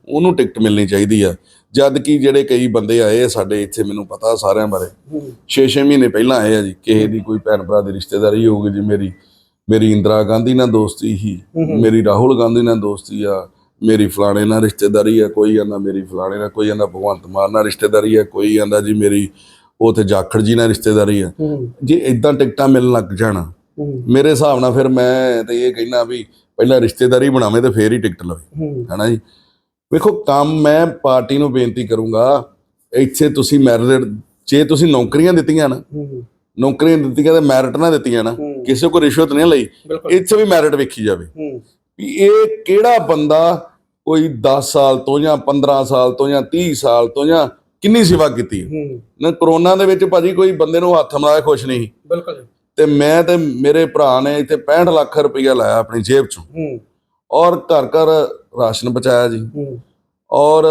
ਉਹਨੂੰ ਟਿਕਟ ਮਿਲਣੀ ਚਾਹੀਦੀ ਆ। ਜਦ ਕਿ ਜਿਹੜੇ ਕਈ ਬੰਦੇ ਆਏ ਆ ਸਾਡੇ ਇੱਥੇ ਮੈਨੂੰ ਪਤਾ ਸਾਰਿਆਂ ਬਾਰੇ। 6-6 ਮਹੀਨੇ ਪਹਿਲਾਂ ਆਏ ਆ ਜੀ ਕਿਸੇ ਦੀ ਕੋਈ ਭੈਣ ਭਰਾ ਦੀ ਰਿਸ਼ਤੇਦਾਰੀ ਹੋਊਗੀ ਜੀ ਮੇਰੀ ਮੇਰੀ ਇੰਦਰਾ ਗਾਂਧੀ ਨਾਲ ਦੋਸਤੀ ਹੀ ਮੇਰੀ ਰਾਹੁਲ ਗਾਂਧੀ ਨਾਲ ਦੋਸਤੀ ਆ ਮੇਰੀ ਫਲਾਣੇ ਨਾਲ ਰਿਸ਼ਤੇਦਾਰੀ ਆ ਕੋਈ ਕਹਿੰਦਾ ਮੇਰੀ ਫਲਾਣੇ ਨਾਲ ਕੋਈ ਕਹਿੰਦਾ ਭਗਵੰਤ ਮਾਨ ਨਾਲ ਰਿਸ਼ਤੇਦਾਰੀ ਆ ਕੋਈ ਕਹਿੰਦਾ ਜੀ ਮੇਰੀ ਉਥੇ ਜਾਖੜ ਜੀ ਨਾਲ ਰਿਸ਼ਤੇਦਾਰੀ ਆ। ਜੇ ਇਦਾਂ ਟਿਕਟਾਂ ਮਿਲਣ ਲੱਗ ਜਾਣ ਮੇਰੇ ਹਿਸਾਬ ਨਾਲ ਫਿਰ ਮੈਂ ਤੇ ਇਹ ਕਹਿਣਾ ਵੀ ਪਹਿਲਾਂ ਰਿਸ਼ਤੇਦਾਰੀ ਬਣਾਵੇਂ ਤੇ ਫੇਰ ਹੀ ਟਿਕਟ ਲਵੇ। ਹੈਨਾ ਜੀ? ਵੇਖੋ ਕੰਮ ਮੈਂ ਪਾਰਟੀ ਨੂੰ ਬੇਨਤੀ ਕਰੂੰਗਾ ਇੱਥੇ ਤੁਸੀਂ ਮੈਰਿਟ ਜੇ ਤੁਸੀਂ ਨੌਕਰੀਆਂ ਦਿੱਤੀਆਂ ਨਾ ਨੌਕਰੀਆਂ ਦਿੱਤੀਆਂ ਤੇ ਮੈਰਿਟ ਨਾ ਦਿੱਤੀਆਂ ਨਾ ਕਿਸੇ ਕੋ ਰਿਸ਼ਵਤ ਨਹੀਂ ਲਈ ਇੱਥੇ ਵੀ ਮੈਰਿਟ ਵੇਖੀ ਜਾਵੇ। ਵੀ ਇਹ ਕਿਹੜਾ ਬੰਦਾ ਕੋਈ 10 ਸਾਲ ਤੋਂ ਜਾਂ 15 ਸਾਲ ਤੋਂ ਜਾਂ 30 ਸਾਲ ਤੋਂ ਜਾਂ ਕਿੰਨੀ ਸੇਵਾ ਕੀਤੀ ਹੈ। ਨਾ ਕਰੋਨਾ ਦੇ ਵਿੱਚ ਭਾਜੀ ਕੋਈ ਬੰਦੇ ਨੂੰ ਹੱਥ ਮਿਲਾਏ ਖੁਸ਼ ਨਹੀਂ। ਬਿਲਕੁਲ ਤੇ ਮੈਂ ਤੇ ਮੇਰੇ ਭਰਾ ਨੇ ਇੱਥੇ 65 ਲੱਖ ਰੁਪਈਆ ਲਾਇਆ ਆਪਣੀ ਜੇਬ ਚੋਂ। ਔਰ ਘਰ ਘਰ ਰਾਸ਼ਨ ਪਹੁੰਚਾਇਆ ਜੀ। ਔਰ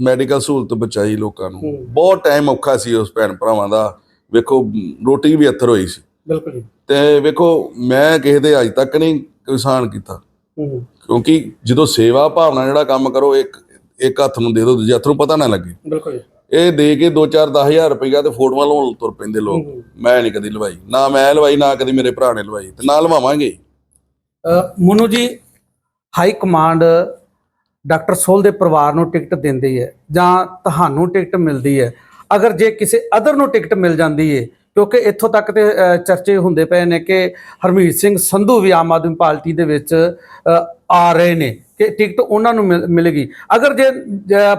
ਮੈਡੀਕਲ ਸਹੂਲਤ ਬਚਾਈ ਲੋਕਾਂ ਨੂੰ। ਬਹੁਤ ਟਾਈਮ ਔਖਾ ਸੀ ਉਸ ਭੈਣ ਭਰਾਵਾਂ ਦਾ। ਵੇਖੋ ਰੋਟੀ ਵੀ ਅਥਰ ਹੋਈ ਸੀ। ਬਿਲਕੁਲ ਤੇ ਵੇਖੋ ਮੈਂ ਕਿਸੇ ਦੇ ਅੱਜ ਤੱਕ ਨਹੀਂ ਕਿਸਾਨ ਕੀਤਾ। ਕਿਉਂਕਿ ਜਦੋਂ ਸੇਵਾ ਭਾਵਨਾ ਜਿਹੜਾ ਕੰਮ ਕਰੋ ਇੱਕ ਇੱਕ ਹੱਥ ਨੂੰ ਦੇ ਦਿਓ ਦੂਜੇ ਹੱਥ ਨੂੰ ਪਤਾ ਨਾ ਲੱਗੇ। ਬਿਲਕੁਲ ਇਹ ਦੇ ਕੇ 2-4 10000 ਰੁਪਈਆ ਤੇ ਫੋਟੋਆਂ ਲਾਉਣ ਤੁਰ ਪੈਂਦੇ ਲੋਕ। ਮੈਂ ਨਹੀਂ ਕਦੀ ਲਵਾਈ। ਨਾ ਮੈਂ ਲਵਾਈ ਨਾ ਕਦੀ ਮੇਰੇ ਭਰਾ ਨੇ ਲਵਾਈ। ਤੇ ਨਾ ਲਵਾਵਾਂਗੇ। ਮਨੂ ਜੀ ਹਾਈ ਕਮਾਂਡ ਡਾਕਟਰ ਸੋਲ ਦੇ ਪਰਿਵਾਰ ਨੂੰ ਟਿਕਟ ਦਿੰਦੀ ਹੈ ਜਾਂ ਤੁਹਾਨੂੰ ਟਿਕਟ ਮਿਲਦੀ ਹੈ। ਅਗਰ ਜੇ ਕਿਸੇ ਅਦਰ ਨੂੰ ਟਿਕਟ ਮਿਲ ਜਾਂਦੀ ਹੈ ਕਿਉਂਕਿ ਇੱਥੋਂ ਤੱਕ ਤੇ ਚਰਚੇ ਹੁੰਦੇ ਪਏ ਨੇ ਕਿ ਹਰਮੀਤ ਸਿੰਘ ਸੰਧੂ ਵੀ ਆਮ ਆਦਮੀ ਪਾਰਟੀ ਦੇ ਵਿੱਚ ਆ ਰਹੇ ਨੇ। ਕਿ ਟਿਕਟ ਉਹਨਾਂ ਨੂੰ ਮਿਲ- ਮਿਲੇਗੀ। ਅਗਰ ਜੇ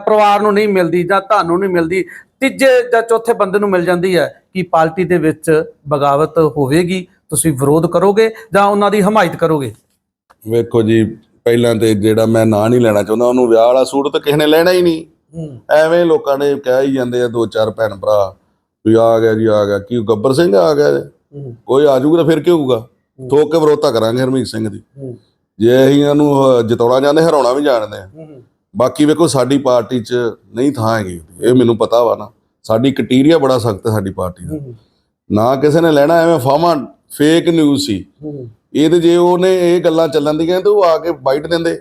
ਪਰਿਵਾਰ ਨੂੰ ਨਹੀਂ ਮਿਲਦੀ ਜਾਂ ਤੁਹਾਨੂੰ ਨਹੀਂ ਮਿਲਦੀ ਤੀਜੇ ਜਾਂ ਚੌਥੇ ਬੰਦੇ ਨੂੰ ਮਿਲ ਜਾਂਦੀ ਹੈ ਕਿ ਪਾਰਟੀ ਦੇ ਵਿੱਚ ਬਗਾਵਤ ਹੋਵੇਗੀ ਤੁਸੀਂ ਵਿਰੋਧ ਕਰੋਗੇ ਜਾਂ ਉਹਨਾਂ ਦੀ ਹਮਾਇਤ ਕਰੋਗੇ? ਵੇਖੋ ਜੀ ਪਹਿਲਾਂ ਤੇ ਜਿਹੜਾ ਮੈਂ ਨਾਂ ਨਹੀਂ ਲੈਣਾ ਚਾਹੁੰਦਾ ਉਹਨੂੰ ਵਿਆਹ ਵਾਲਾ ਸੂਟ ਤਾਂ ਕਿਸੇ ਨੇ ਲੈਣਾ ਹੀ ਨਹੀਂ। ਐਵੇਂ ਲੋਕਾਂ ਨੇ ਕਹਿ ਹੀ ਜਾਂਦੇ ਆ ਦੋ ਚਾਰ ਭੈਣ ਭਰਾ ਵੀ ਆ ਗਿਆ ਜੀ ਆ ਗਿਆ। ਕੀ ਗੱਬਰ ਸਿੰਘ ਆ ਗਿਆ? ਕੋਈ ਆ ਜਾਊਗਾ ਤਾਂ ਫਿਰ ਕੀ ਹੋਊਗਾ? ਠੋਕ ਕੇ ਵਿਰੋਧਤਾ ਕਰਾਂਗੇ ਹਰਮੀਤ ਸਿੰਘ ਦੀ। ਜੇ ਅਸੀਂ ਇਹਨੂੰ ਅਹ, ਜਿਤਾਉਣਾ ਚਾਹੁੰਦੇ ਹਰਾਉਣਾ ਵੀ ਜਾਣਦੇ ਆ ਬਾਕੀ ਵੇਖੋ ਸਾਡੀ ਪਾਰਟੀ 'ਚ ਨਹੀਂ ਥਾਂ ਹੈਗੀ। ਇਹ ਮੈਨੂੰ ਪਤਾ ਵਾ ਨਾ। ਸਾਡੀ ਕਟੀਰੀਆ ਬੜਾ ਸਖਤ ਹੈ ਸਾਡੀ ਪਾਰਟੀ ਦਾ। ਨਾ ਕਿਸੇ ਨੇ ਲੈਣਾ ਐਵੇਂ ਫਾਵਾਂ ਫੇਕ ਨਿਊਜ਼ ਸੀ। ਇਹ ਤੇ ਜੇ ਉਹਨੇ ਇਹ ਗੱਲਾਂ ਚੱਲਣ ਦੀਆਂ ਤੇ ਉਹ ਆ ਕੇ ਬਾਈਟ ਦਿੰਦੇ।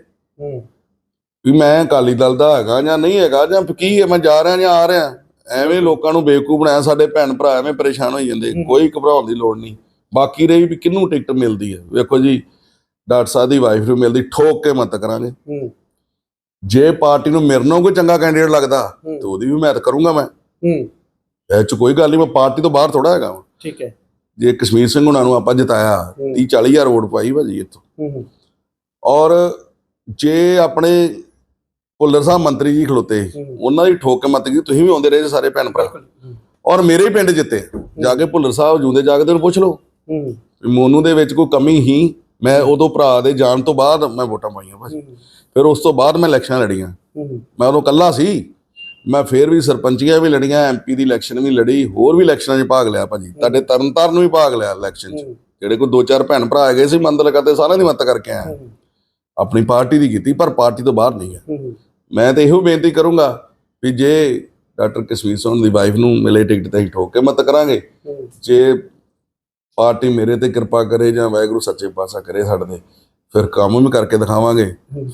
ਵੀ ਮੈਂ ਅਕਾਲੀ ਦਲ ਦਾ ਹੈਗਾ ਜਾਂ ਨਹੀਂ ਹੈਗਾ ਜਾਂ ਕੀ ਹੈ ਮੈਂ ਜਾ ਰਿਹਾ ਜਾਂ ਆ ਰਿਹਾ। ਐਵੇਂ ਲੋਕਾਂ ਨੂੰ ਬੇਵਕੂਫ ਬਣਾਇਆ ਸਾਡੇ ਭੈਣ ਭਰਾ ਐਵੇਂ ਪਰੇਸ਼ਾਨ ਹੋਈ ਜਾਂਦੇ। ਕੋਈ ਘਬਰਾਉਣ ਦੀ ਲੋੜ ਨਹੀਂ। ਬਾਕੀ ਰਹੀ ਵੀ ਕਿਹਨੂੰ ਟਿਕਟ ਮਿਲਦੀ ਹੈ। ਵੇਖੋ ਜੀ ਡਾਕਟਰ ਸਾਹਿਬ ਦੀ ਵਾਈਫ ਨੂੰ ਮਿਲਦੀ ਠੋਕ ਕੇ ਮਤ ਕਰਾਂਗੇ। ਜੇ ਪਾਰਟੀ ਨੂੰ ਮੇਰੇ ਨਾਲੋਂ ਕੋਈ ਚੰਗਾ ਕੈਂਡੀਡੇਟ ਲੱਗਦਾ ਤੇ ਉਹਦੀ ਵੀ ਮੈਂ ਕਰੂੰਗਾ ਮੈਂ। ਹੂੰ। ਇਹ ਚ ਕੋਈ ਗੱਲ ਨਹੀਂ ਮੈਂ ਪਾਰਟੀ ਤੋਂ ਬਾਹਰ ਥੋੜਾ ਹੈਗਾ। ਠੀਕ ਹੈ। ਜੇ ਕਸ਼ਮੀਰ ਸਿੰਘ ਹੁਣਾਂ ਨੂੰ ਆਪਾਂ ਜਿਤਾਇਆ 30 40 ਹਜ਼ਾਰ ਵੋਟ ਪਾਈ ਭਾਜੀ ਇੱਥੋਂ। ਹੂੰ ਹੂੰ। ਔਰ ਜੇ ਆਪਣੇ ਭੁੱਲਰ ਸਾਹਿਬ ਮੰਤਰੀ ਜੀ ਖਲੋਤੇ। ਉਹਨਾਂ ਦੀ ਠੋਕ ਕੇ ਮਤ ਗਈ ਤੁਸੀਂ ਵੀ ਆਉਂਦੇ ਰਹੇ ਸਾਰੇ ਭੈਣ ਭਰਾ। ਔਰ ਮੇਰੇ ਹੀ ਪਿੰਡ ਜਿੱਤੇ ਜਾ ਕੇ ਭੁੱਲਰ ਸਾਹਿਬ ਜੂਦੇ ਜਾ ਕੇ ਤੇ ਪੁੱਛ ਲਓ। ਮੋਨੂ ਦੇ ਵਿੱਚ ਕੋਈ ਕਮੀ ਹੀ ਮੈਂ ਉਦੋਂ ਭਰਾ ਦੇ ਜਾਣ ਤੋਂ ਬਾਅਦ ਮੈਂ ਵੋਟਾਂ ਪਾਈਆਂ ਭਾਜੀ। ਫਿਰ ਉਸ ਤੋਂ ਬਾਅਦ ਮੈਂ ਇਲੈਕਸ਼ਨ ਲੜੀਆਂ। ਮੈਂ ਉਦੋਂ ਕੱਲਾ ਸੀ। ਮੈਂ ਫੇਰ ਵੀ ਸਰਪੰਚੀਆਂ ਵੀ ਲੜੀਆਂ ਐਮਪੀ ਦੀ ਇਲੈਕਸ਼ਨ ਵੀ ਲੜੀ ਹੋਰ ਵੀ ਇਲੈਕਸ਼ਨਾਂ 'ਚ ਭਾਗ ਲਿਆ ਭਾਜੀ। ਤੁਹਾਡੇ ਤਰਨਤਾਰਨ ਨੂੰ ਵੀ ਭਾਗ ਲਿਆ ਇਲੈਕਸ਼ਨ 'ਚ। ਜਿਹੜੇ ਕੋਈ ਦੋ ਚਾਰ ਭੈਣ ਭਰਾ ਹੈਗੇ ਸੀ ਮੰਦਰ ਕਰਦੇ ਸਾਰਿਆਂ ਦੀ ਮਦਦ ਕਰਕੇ ਆਇਆ ਆਪਣੀ ਪਾਰਟੀ ਦੀ ਕੀਤੀ ਪਰ ਪਾਰਟੀ ਤੋਂ ਬਾਹਰ ਨਹੀਂ ਹੂੰ ਮੈਂ ਤਾਂ ਇਹੋ ਬੇਨਤੀ ਕਰੂੰਗਾ ਵੀ ਜੇ ਡਾਕਟਰ ਕਸ਼ਮੀਰ ਸਿੰਘ ਦੀ ਵਾਈਫ ਨੂੰ ਮਿਲੇ ਟਿਕਟ ਤੇ ਹੀ ਠੋਕ ਕੇ ਮਤ ਕਰਾਂਗੇ। ਜੇ ਪਾਰਟੀ ਮੇਰੇ ਤੇ ਕਿਰਪਾ ਕਰੇ ਜਾਂ ਵਾਹਿਗੁਰੂ ਸੱਚੇ ਪਾਤਸ਼ਾਹ ਕਰੇ ਸਾਡੇ ਤੇ ਫਿਰ ਕੰਮ ਵੀ ਕਰਕੇ ਦਿਖਾਵਾਂਗੇ।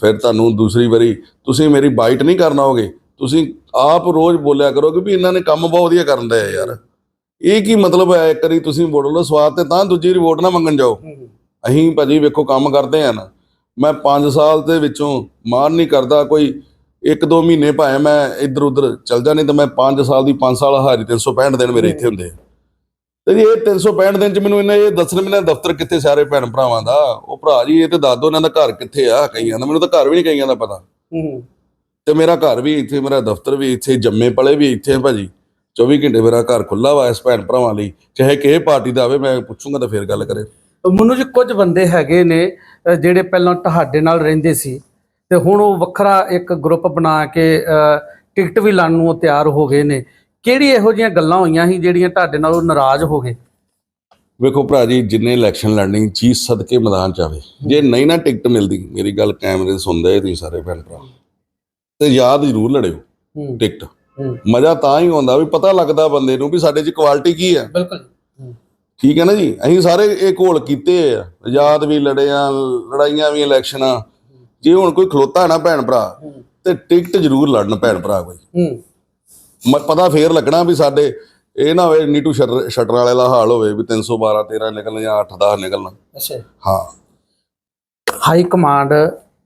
ਫਿਰ ਤੁਹਾਨੂੰ ਦੂਸਰੀ ਵਾਰੀ ਤੁਸੀਂ ਮੇਰੀ ਬਾਈਟ ਨਹੀਂ ਕਰਨਾ ਹੋਗੇ ਤੁਸੀਂ ਆਪ ਰੋਜ਼ ਬੋਲਿਆ ਕਰੋਗੇ ਵੀ ਇਹਨਾਂ ਨੇ ਕੰਮ ਬਹੁਤ ਵਧੀਆ ਕਰਨ ਦੇ ਆ ਯਾਰ। ਇਹ ਕੀ ਮਤਲਬ ਹੈ ਇੱਕ ਵਾਰੀ ਤੁਸੀਂ ਵੋਟ ਲਓ ਸਵਾਦ ਤੇ ਤਾਂ ਦੂਜੀ ਵਾਰੀ ਵੋਟ ਨਾ ਮੰਗਣ ਜਾਓ। ਅਸੀਂ ਭਾਜੀ ਵੇਖੋ ਕੰਮ ਕਰਦੇ ਆ ਨਾ। ਮੈਂ 5 ਸਾਲ ਦੇ ਵਿੱਚੋਂ ਮਾਰ ਨਹੀਂ ਕਰਦਾ ਕੋਈ 1-2 ਮਹੀਨੇ ਭਾਵੇਂ ਮੈਂ ਇੱਧਰ ਉੱਧਰ ਚੱਲ ਜਾ ਨਹੀਂ ਤਾਂ ਮੈਂ 5 ਸਾਲ ਦੀ 5 ਸਾਲ ਹਾਰੀ 365 ਦਿਨ ਮੇਰੇ ਇੱਥੇ ਹੁੰਦੇ ਆ। ਤੇ ਜੀ ਇਹ 365 ਦਿਨ ਚ ਮੈਨੂੰ ਇਹਨਾਂ ਇਹ ਦੱਸਣ ਮੇਰਾ ਦਫ਼ਤਰ ਕਿੱਥੇ ਸਾਰੇ ਭੈਣ ਭਰਾਵਾਂ ਦਾ? ਉਹ ਭਰਾ ਜੀ ਇਹ ਤੇ ਦੱਸ ਦੋ ਇਹਨਾਂ ਦਾ ਘਰ ਕਿੱਥੇ ਆ? ਕਈਆਂ ਦਾ ਮੈਨੂੰ ਤਾਂ ਘਰ ਵੀ ਨਹੀਂ ਕਈਆਂ ਦਾ ਪਤਾ। ਹੂੰ। ਤੇ ਮੇਰਾ ਘਰ ਵੀ ਇੱਥੇ ਮੇਰਾ ਦਫ਼ਤਰ ਵੀ ਇੱਥੇ ਜੰਮੇ ਪਲੇ ਵੀ ਇੱਥੇ ਭਾਜੀ। 24 ਘੰਟੇ ਮੇਰਾ ਘਰ ਖੁੱਲਾ ਵਾ ਇਸ ਭੈਣ ਭਰਾਵਾਂ ਲਈ। ਚਾਹੇ ਕਿਸੇ ਪਾਰਟੀ ਦਾ ਆਵੇ ਮੈਂ ਪੁੱਛੂੰਗਾ ਤਾਂ ਫੇਰ ਗੱਲ ਕਰੇ। ਮਨੂ ਜੀ ਕੁਝ ਬੰਦੇ ਹੈਗੇ ਨੇ ਜਿਹੜੇ ਪਹਿਲਾਂ ਤੁਹਾਡੇ ਨਾਲ ਰਹਿੰਦੇ ਸੀ ਤੇ ਹੁਣ ਉਹ ਵੱਖਰਾ ਇੱਕ ਗਰੁੱਪ ਬਣਾ ਕੇ ਟਿਕਟ ਵੀ ਲਾਣ ਨੂੰ ਤਿਆਰ ਹੋ ਗਏ ਨੇ। ਕਿਹੜੀ ਇਹੋ ਜਿਹੀਆਂ ਗੱਲਾਂ ਹੋਈਆਂ ਸੀ ਜਿਹੜੀਆਂ ਤੁਹਾਡੇ ਨਾਲ ਉਹ ਨਾਰਾਜ਼ ਹੋ ਗਏ? ਵੇਖੋ ਭਰਾ ਜੀ ਜਿੰਨੇ ਇਲੈਕਸ਼ਨ ਲੜਨੀ ਚੀਜ਼ ਸਦਕੇ ਮੈਦਾਨ ਚ ਆਵੇ। ਜੇ ਨਹੀਂ ਨਾ ਟਿਕਟ ਮਿਲਦੀ ਮੇਰੀ ਗੱਲ ਕੈਮਰੇ ਸੁਣਦੇ ਤੁਸੀਂ ਸਾਰੇ ਭੈਣ ਭਰਾ। ਤੇ ਯਾਦ ਜ਼ਰੂਰ ਲੜਿਓ ਟਿਕਟ। ਮਜ਼ਾ ਤਾਂ ਹੀ ਆਉਂਦਾ ਵੀ ਪਤਾ ਲੱਗਦਾ ਬੰਦੇ ਨੂੰ ਵੀ ਸਾਡੇ 'ਚ ਕੁਆਲਿਟੀ ਕੀ ਹੈ ਬਿਲਕੁਲ। ਠੀਕ ਹੈ ਨਾ ਜੀ? ਅਸੀਂ ਸਾਰੇ ਇਹ ਘੋਲ ਕੀਤੇ ਆ। ਆਜ਼ਾਦ ਵੀ ਲੜੇ ਆ ਲੜਾਈਆਂ ਵੀ ਇਲੈਕਸ਼ਨਾਂ ਜੇ ਹੁਣ ਕੋਈ ਖਲੋਤਾ ਨਾ ਭੈਣ ਭਰਾ ਤੇ ਟਿਕਟ ਜ਼ਰੂਰ ਲੜਨ ਭੈਣ ਭਰਾ ਕੋਈ। ਹੂੰ। ਮ- ਪਤਾ ਫੇਰ ਲੱਗਣਾ ਵੀ ਸਾਡੇ ਇਹ ਨਾ ਹੋਵੇ ਨੀਟੂ ਸ਼ਟਰ ਵਾਲੇ ਦਾ ਹਾਲ ਹੋਵੇ ਵੀ 312 13 ਨਿਕਲਣ ਜਾਂ 8 10 ਨਿਕਲਣ। ਅੱਛਾ। ਹਾਂ। ਹਾਈ ਕਮਾਂਡ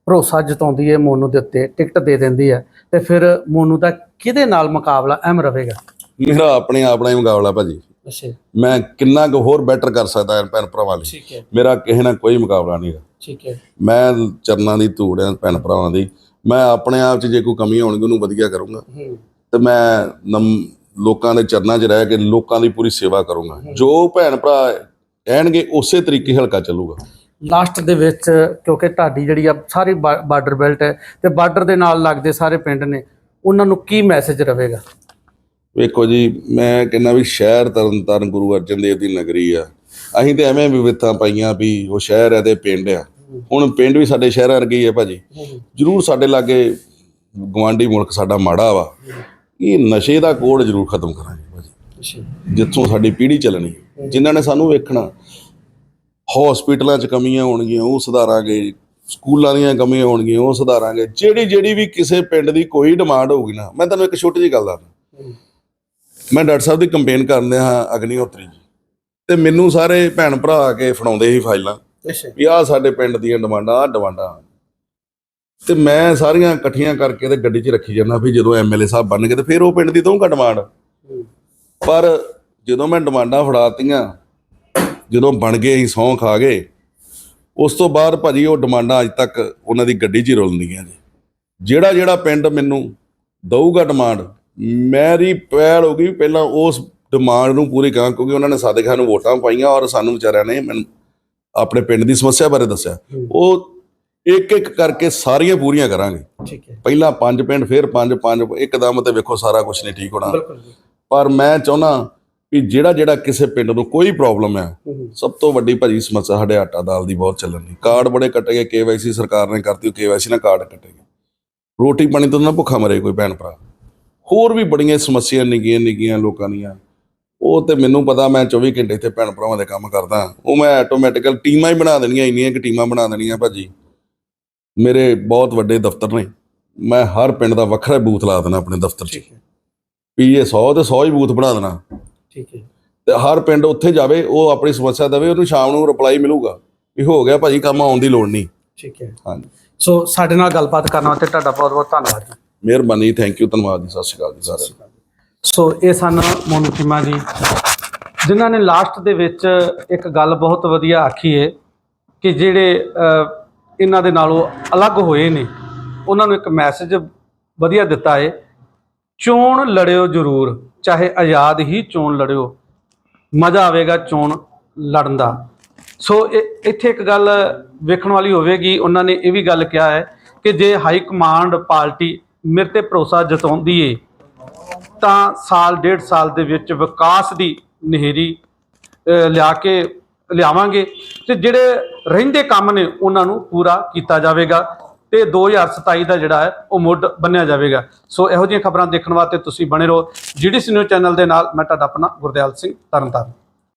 ਭਰੋਸਾ ਜਤਾਉਂਦੀ ਹੈ ਮੋਨੂ ਦੇ ਉੱਤੇ ਟਿਕਟ ਦੇ ਦਿੰਦੀ ਹੈ ਤੇ ਫਿਰ ਮੋਨੂ ਦਾ ਕਿਹਦੇ ਨਾਲ ਮੁਕਾਬਲਾ ਅਹਿਮ ਰਹੇਗਾ? ਮੇਰਾ ਆਪਣੇ ਆਪ ਨਾਲ ਹੀ ਮੁਕਾਬਲਾ ਭਾਜੀ। ਅੱਛਾ। ਮੈਂ ਕਿੰਨਾ ਕੁ ਹੋਰ ਬੈਟਰ ਕਰ ਸਕਦਾ ਭੈਣ ਭਰਾਵਾਂ ਲਈ। ਠੀਕ ਹੈ। ਮੇਰਾ ਕਿਸੇ ਨਾਲ ਕੋਈ ਮੁਕਾਬਲਾ ਨਹੀਂ ਹੈ ਠੀਕ ਹੈ। ਮੈਂ ਚਰਨਾਂ ਦੀ ਧੂੜ ਹੈ ਭੈਣ ਭਰਾਵਾਂ ਦੀ। ਮੈਂ ਆਪਣੇ ਆਪ 'ਚ ਜੇ ਕੋਈ ਕਮੀ ਹੋਣਗੀ ਉਹਨੂੰ ਵਧੀਆ ਕਰੂੰਗਾ। ਹੂੰ। ਤੇ ਮੈਂ ਨਮ- ਲੋਕਾਂ ਦੇ ਚਰਨਾਂ 'ਚ ਰਹਿ ਕੇ ਲੋਕਾਂ ਦੀ ਪੂਰੀ ਸੇਵਾ ਕਰੂੰਗਾ। ਜੋ ਭੈਣ ਭਰਾ ਕਹਿਣਗੇ ਉਸੇ ਤਰੀਕੇ ਹਲਕਾ ਚੱਲੂਗਾ। ਲਾਸਟ ਦੇ ਵਿੱਚ ਕਿਉਂਕਿ ਤੁਹਾਡੀ ਜਿਹੜੀ ਆ ਸਾਰੀ ਬਾਰਡਰ ਬੈਲਟ ਹੈ ਤੇ ਬਾਰਡਰ ਦੇ ਨਾਲ ਲੱਗਦੇ ਸਾਰੇ ਪਿੰਡ ਨੇ ਉਹਨਾਂ ਨੂੰ ਕੀ ਮੈਸੇਜ ਰਹੇਗਾ? ਵੇਖੋ ਜੀ ਮੈਂ ਕਹਿੰਦਾ ਵੀ ਸ਼ਹਿਰ ਤਰਨਤਾਰਨ ਗੁਰੂ ਅਰਜਨ ਦੇਵ ਦੀ ਨਗਰੀ ਆ। ਅਸੀਂ ਤੇ ਐਵੇਂ ਵਿਵਿਧਤਾ ਪਾਈਆਂ ਵੀ ਉਹ ਸ਼ਹਿਰ ਹੈ ਤੇ ਪਿੰਡ ਆ। ਹੁਣ ਪਿੰਡ ਵੀ ਸਾਡੇ ਸ਼ਹਿਰ ਵਰਗੇ ਹੀ ਹੈ ਭਾਜੀ। ਜ਼ਰੂਰ ਸਾਡੇ ਲਾਗੇ ਗਵਾਂਢੀ ਮੁਲਕ ਸਾਡਾ ਮਾੜਾ ਵਾ। ਇਹ ਨਸ਼ੇ ਦਾ ਕੋੜ ਜ਼ਰੂਰ ਖਤਮ ਕਰਾਂਗੇ ਭਾਜੀ। ਜਿੱਥੋਂ ਸਾਡੀ ਪੀੜ੍ਹੀ ਚੱਲਣੀ ਜਿਨ੍ਹਾਂ ਨੇ ਸਾਨੂੰ ਵੇਖਣਾ ਹਸਪੀਟਲਾਂ 'ਚ ਕਮੀਆਂ ਹੋਣਗੀਆਂ ਉਹ ਸੁਧਾਰਾਂਗੇ ਸਕੂਲਾਂ ਦੀਆਂ ਕਮੀਆਂ ਹੋਣਗੀਆਂ ਉਹ ਸੁਧਾਰਾਂਗੇ। ਜਿਹੜੀ ਜਿਹੜੀ ਵੀ ਕਿਸੇ ਪਿੰਡ ਦੀ ਕੋਈ ਡਿਮਾਂਡ ਹੋਊਗੀ ਨਾ ਮੈਂ ਤੁਹਾਨੂੰ ਇੱਕ ਛੋਟੀ ਜਿਹੀ ਗੱਲ ਦੱਸਦਾ। ਮੈਂ ਡਾਕਟਰ ਸਾਹਿਬ ਦੀ ਕੰਪੇਨ ਕਰਨ ਹਾਂ ਅਗਨੀਹੋਤਰੀ ਜੀ। ਤੇ ਮੈਨੂੰ ਸਾਰੇ ਭੈਣ ਭਰਾ ਆ ਕੇ ਫੜਾਉਂਦੇ ਸੀ ਫਾਈਲਾਂ। ਵੀ ਆਹ ਸਾਡੇ ਪਿੰਡ ਦੀਆਂ ਡਿਮਾਂਡਾਂ ਆਹ ਡਿਮਾਂਡਾਂ ਤੇ ਮੈਂ ਸਾਰੀਆਂ ਇਕੱਠੀਆਂ ਕਰਕੇ ਤੇ ਗੱਡੀ 'ਚ ਰੱਖੀ ਜਾਂਦਾ ਵੀ ਜਦੋਂ ਐਮਐਲਏ ਸਾਹਿਬ ਬਣ ਗਏ ਤੇ ਫਿਰ ਉਹ ਪਿੰਡ ਦੀ ਦਊਂਗਾ ਡਿਮਾਂਡ। ਪਰ ਜਦੋਂ ਮੈਂ ਡਿਮਾਂਡਾਂ ਫੜਾਤੀਆਂ ਜਦੋਂ ਬਣ ਗਏ ਅਸੀਂ ਸਹੁੰ ਖਾ ਗਏ ਉਸ ਤੋਂ ਬਾਅਦ ਭਾਜੀ ਉਹ ਡਿਮਾਂਡਾਂ ਅੱਜ ਤੱਕ ਉਹਨਾਂ ਦੀ ਗੱਡੀ 'ਚ ਹੀ ਰੁਲਦੀਆਂ ਜੀ। ਜਿਹੜਾ ਜਿਹੜਾ ਪਿੰਡ ਮੈਨੂੰ ਦਊਗਾ ਡਿਮਾਂਡ ਮੇਰੀ ਪਹਿਲ ਹੋਗੀ ਪਹਿਲਾਂ ਉਸ ਡਿਮਾਂਡ ਨੂੰ ਪੂਰੀ ਕਰਾਂ ਕਿਉਂਕਿ ਉਹਨਾਂ ਨੇ ਸਾਦਿਕ ਖਾਨ ਨੂੰ ਵੋਟਾਂ ਪਾਈਆਂ ਔਰ ਸਾਨੂੰ ਵਿਚਾਰਿਆਂ ਨੇ ਮੈਨੂੰ ਆਪਣੇ ਪਿੰਡ ਦੀ ਸਮੱਸਿਆ ਬਾਰੇ ਦੱਸਿਆ। ਉਹ ਇੱਕ ਇੱਕ ਕਰਕੇ ਸਾਰੀਆਂ ਪੂਰੀਆਂ ਕਰਾਂਗੇ। ਠੀਕ ਹੈ। ਪਹਿਲਾਂ ਪੰਜ ਪਿੰਡ ਫਿਰ ਪੰਜ ਪੰਜ ਇੱਕਦਮ ਤੇ ਵੇਖੋ ਸਾਰਾ ਕੁਝ ਨਹੀਂ ਠੀਕ ਹੋਣਾ। ਬਿਲਕੁਲ ਪਰ ਮੈਂ ਚਾਹੁੰਦਾ ਵੀ ਜਿਹੜਾ ਜਿਹੜਾ ਕਿਸੇ ਪਿੰਡ ਨੂੰ ਕੋਈ ਪ੍ਰੋਬਲਮ ਹੈ ਸਭ ਤੋਂ ਵੱਡੀ ਭਾਜੀ ਸਮੱਸਿਆ ਸਾਡੇ ਆਟਾ ਦਾਲ ਦੀ ਬਹੁਤ ਚੱਲਣ ਦੀ। ਕਾਰਡ ਬੜੇ ਕੱਟੇ ਗਏ ਕੇਵਾਈਸੀ ਸਰਕਾਰ ਨੇ ਕਰਤੀ ਉਹ ਕੇਵਾਈਸੀ ਨਾਲ ਕਾਰਡ ਕੱਟੇ ਗਏ। ਰੋਟੀ ਪਾਣੀ ਤੋਂ ਨਾ ਭੁੱਖਾ ਮਰੇ ਕੋਈ ਭੈਣ ਭਰਾ। ਹੋਰ ਵੀ ਬੜੀਆਂ ਸਮੱਸਿਆ ਨਿੱਕੀਆਂ ਨਿੱਕੀਆਂ ਲੋਕਾਂ ਦੀਆਂ। ਉਹ ਤੇ ਮੈਨੂੰ ਪਤਾ ਮੈਂ 24 ਘੰਟੇ ਇੱਥੇ ਭੈਣ ਭਰਾਵਾਂ ਦੇ ਕੰਮ ਕਰਦਾ। ਉਹ ਮੈਂ ਆਟੋਮੈਟਿਕਲ ਟੀਮਾਂ ਹੀ ਬਣਾ ਦੇਣੀਆਂ ਇੰਨੀਆਂ ਕਿ ਟੀਮਾਂ ਬਣਾ ਦੇਣੀਆਂ ਭਾਜੀ। ਮੇਰੇ ਬਹੁਤ ਵੱਡੇ ਦਫ਼ਤਰ ਨੇ। ਮੈਂ ਹਰ ਪਿੰਡ ਦਾ ਵੱਖਰਾ ਬੂਥ ਲਾ ਦੇਣਾ ਆਪਣੇ ਦਫ਼ਤਰ 'ਚ। ਇਹ 100 ਤੇ 100 ਹੀ ਬੂਥ ਬਣਾ ਦੇਣਾ। ਠੀਕ ਹੈ। ਤੇ ਹਰ ਪਿੰਡ ਉੱਥੇ ਜਾਵੇ ਉਹ ਆਪਣੀ ਸਮੱਸਿਆ ਦੇਵੇ ਉਹਨੂੰ ਸ਼ਾਮ ਨੂੰ ਰਿਪਲਾਈ ਮਿਲੂਗਾ ਵੀ ਹੋ ਗਿਆ ਭਾਜੀ ਕੰਮ ਆਉਣ ਦੀ ਲੋੜ ਨਹੀਂ। ਠੀਕ ਹੈ। ਹਾਂਜੀ। ਸੋ ਸਾਡੇ ਨਾਲ ਗੱਲਬਾਤ ਕਰਨ ਵਾਸਤੇ ਤੁਹਾਡਾ ਬਹੁਤ ਬਹੁਤ ਧੰਨਵਾਦ ਜੀ। ਮਿਹਰਬਾਨੀ ਥੈਂਕ ਯੂ ਧੰਨਵਾਦ ਜੀ ਸਤਿ ਸ਼੍ਰੀ ਅਕਾਲ ਜੀ ਸਾਰਿਆਂ ਨੂੰ। ਸੋ ਇਹ ਸਨ ਮੋਨੂ ਚੀਮਾ ਜੀ ਜਿਨ੍ਹਾਂ ਨੇ ਲਾਸਟ ਦੇ ਵਿੱਚ ਇੱਕ ਗੱਲ ਬਹੁਤ ਵਧੀਆ ਆਖੀ ਹੈ ਕਿ ਜਿਹੜੇ ਇਹਨਾਂ ਦੇ ਨਾਲੋਂ ਅਲੱਗ ਹੋਏ ਨੇ। ਉਹਨਾਂ ਨੂੰ ਇੱਕ ਮੈਸੇਜ ਵਧੀਆ ਦਿੱਤਾ ਹੈ ਚੋਣ ਲੜਿਓ ਜ਼ਰੂਰ, ਚਾਹੇ ਆਜ਼ਾਦ ਹੀ ਚੋਣ ਲੜਿਓ, ਮਜ਼ਾ ਆਵੇਗਾ ਚੋਣ ਲੜਨ ਦਾ। ਸੋ ਇਹ- ਇੱਥੇ ਇੱਕ ਗੱਲ ਵੇਖਣ ਵਾਲੀ ਹੋਵੇਗੀ, ਉਹਨਾਂ ਨੇ ਇਹ ਵੀ ਗੱਲ ਕਿਹਾ ਹੈ ਕਿ ਜੇ ਹਾਈ ਕਮਾਂਡ ਪਾਰਟੀ ਮੇਰੇ ਤੇ ਭਰੋਸਾ ਜਤਾਉਂਦੀ ਏ, ਤਾਂ ਸਾਲ, ਡੇਢ ਸਾਲ ਦੇ ਵਿੱਚ ਵਿਕਾਸ ਦੀ ਨਹਿਰੀ ਲਿਆ ਕੇ ਲਿਆਵਾਂਗੇ ਤੇ ਜਿਹੜੇ ਰਹਿੰਦੇ ਕੰਮ ਨੇ ਉਹਨਾਂ ਨੂੰ ਪੂਰਾ ਕੀਤਾ ਜਾਵੇਗਾ ਤੇ 2027 ਦਾ ਜਿਹੜਾ ਹੈ ਉਹ ਮੁੱਢ ਬੰਨਿਆ ਜਾਵੇਗਾ। ਸੋ ਇਹੋ ਜਿਹੀਆਂ ਖਬਰਾਂ ਦੇਖਣ ਵਾਸਤੇ ਤੁਸੀਂ ਬਣੇ ਰਹੋ। ਜੀਡੀਸੀ ਨਿਊਜ਼ ਚੈਨਲ ਦੇ ਨਾਲ ਮੈਂ ਤੁਹਾਡਾ ਆਪਣਾ ਗੁਰਦਿਆਲ ਸਿੰਘ ਤਰਨਤਾਰਨ।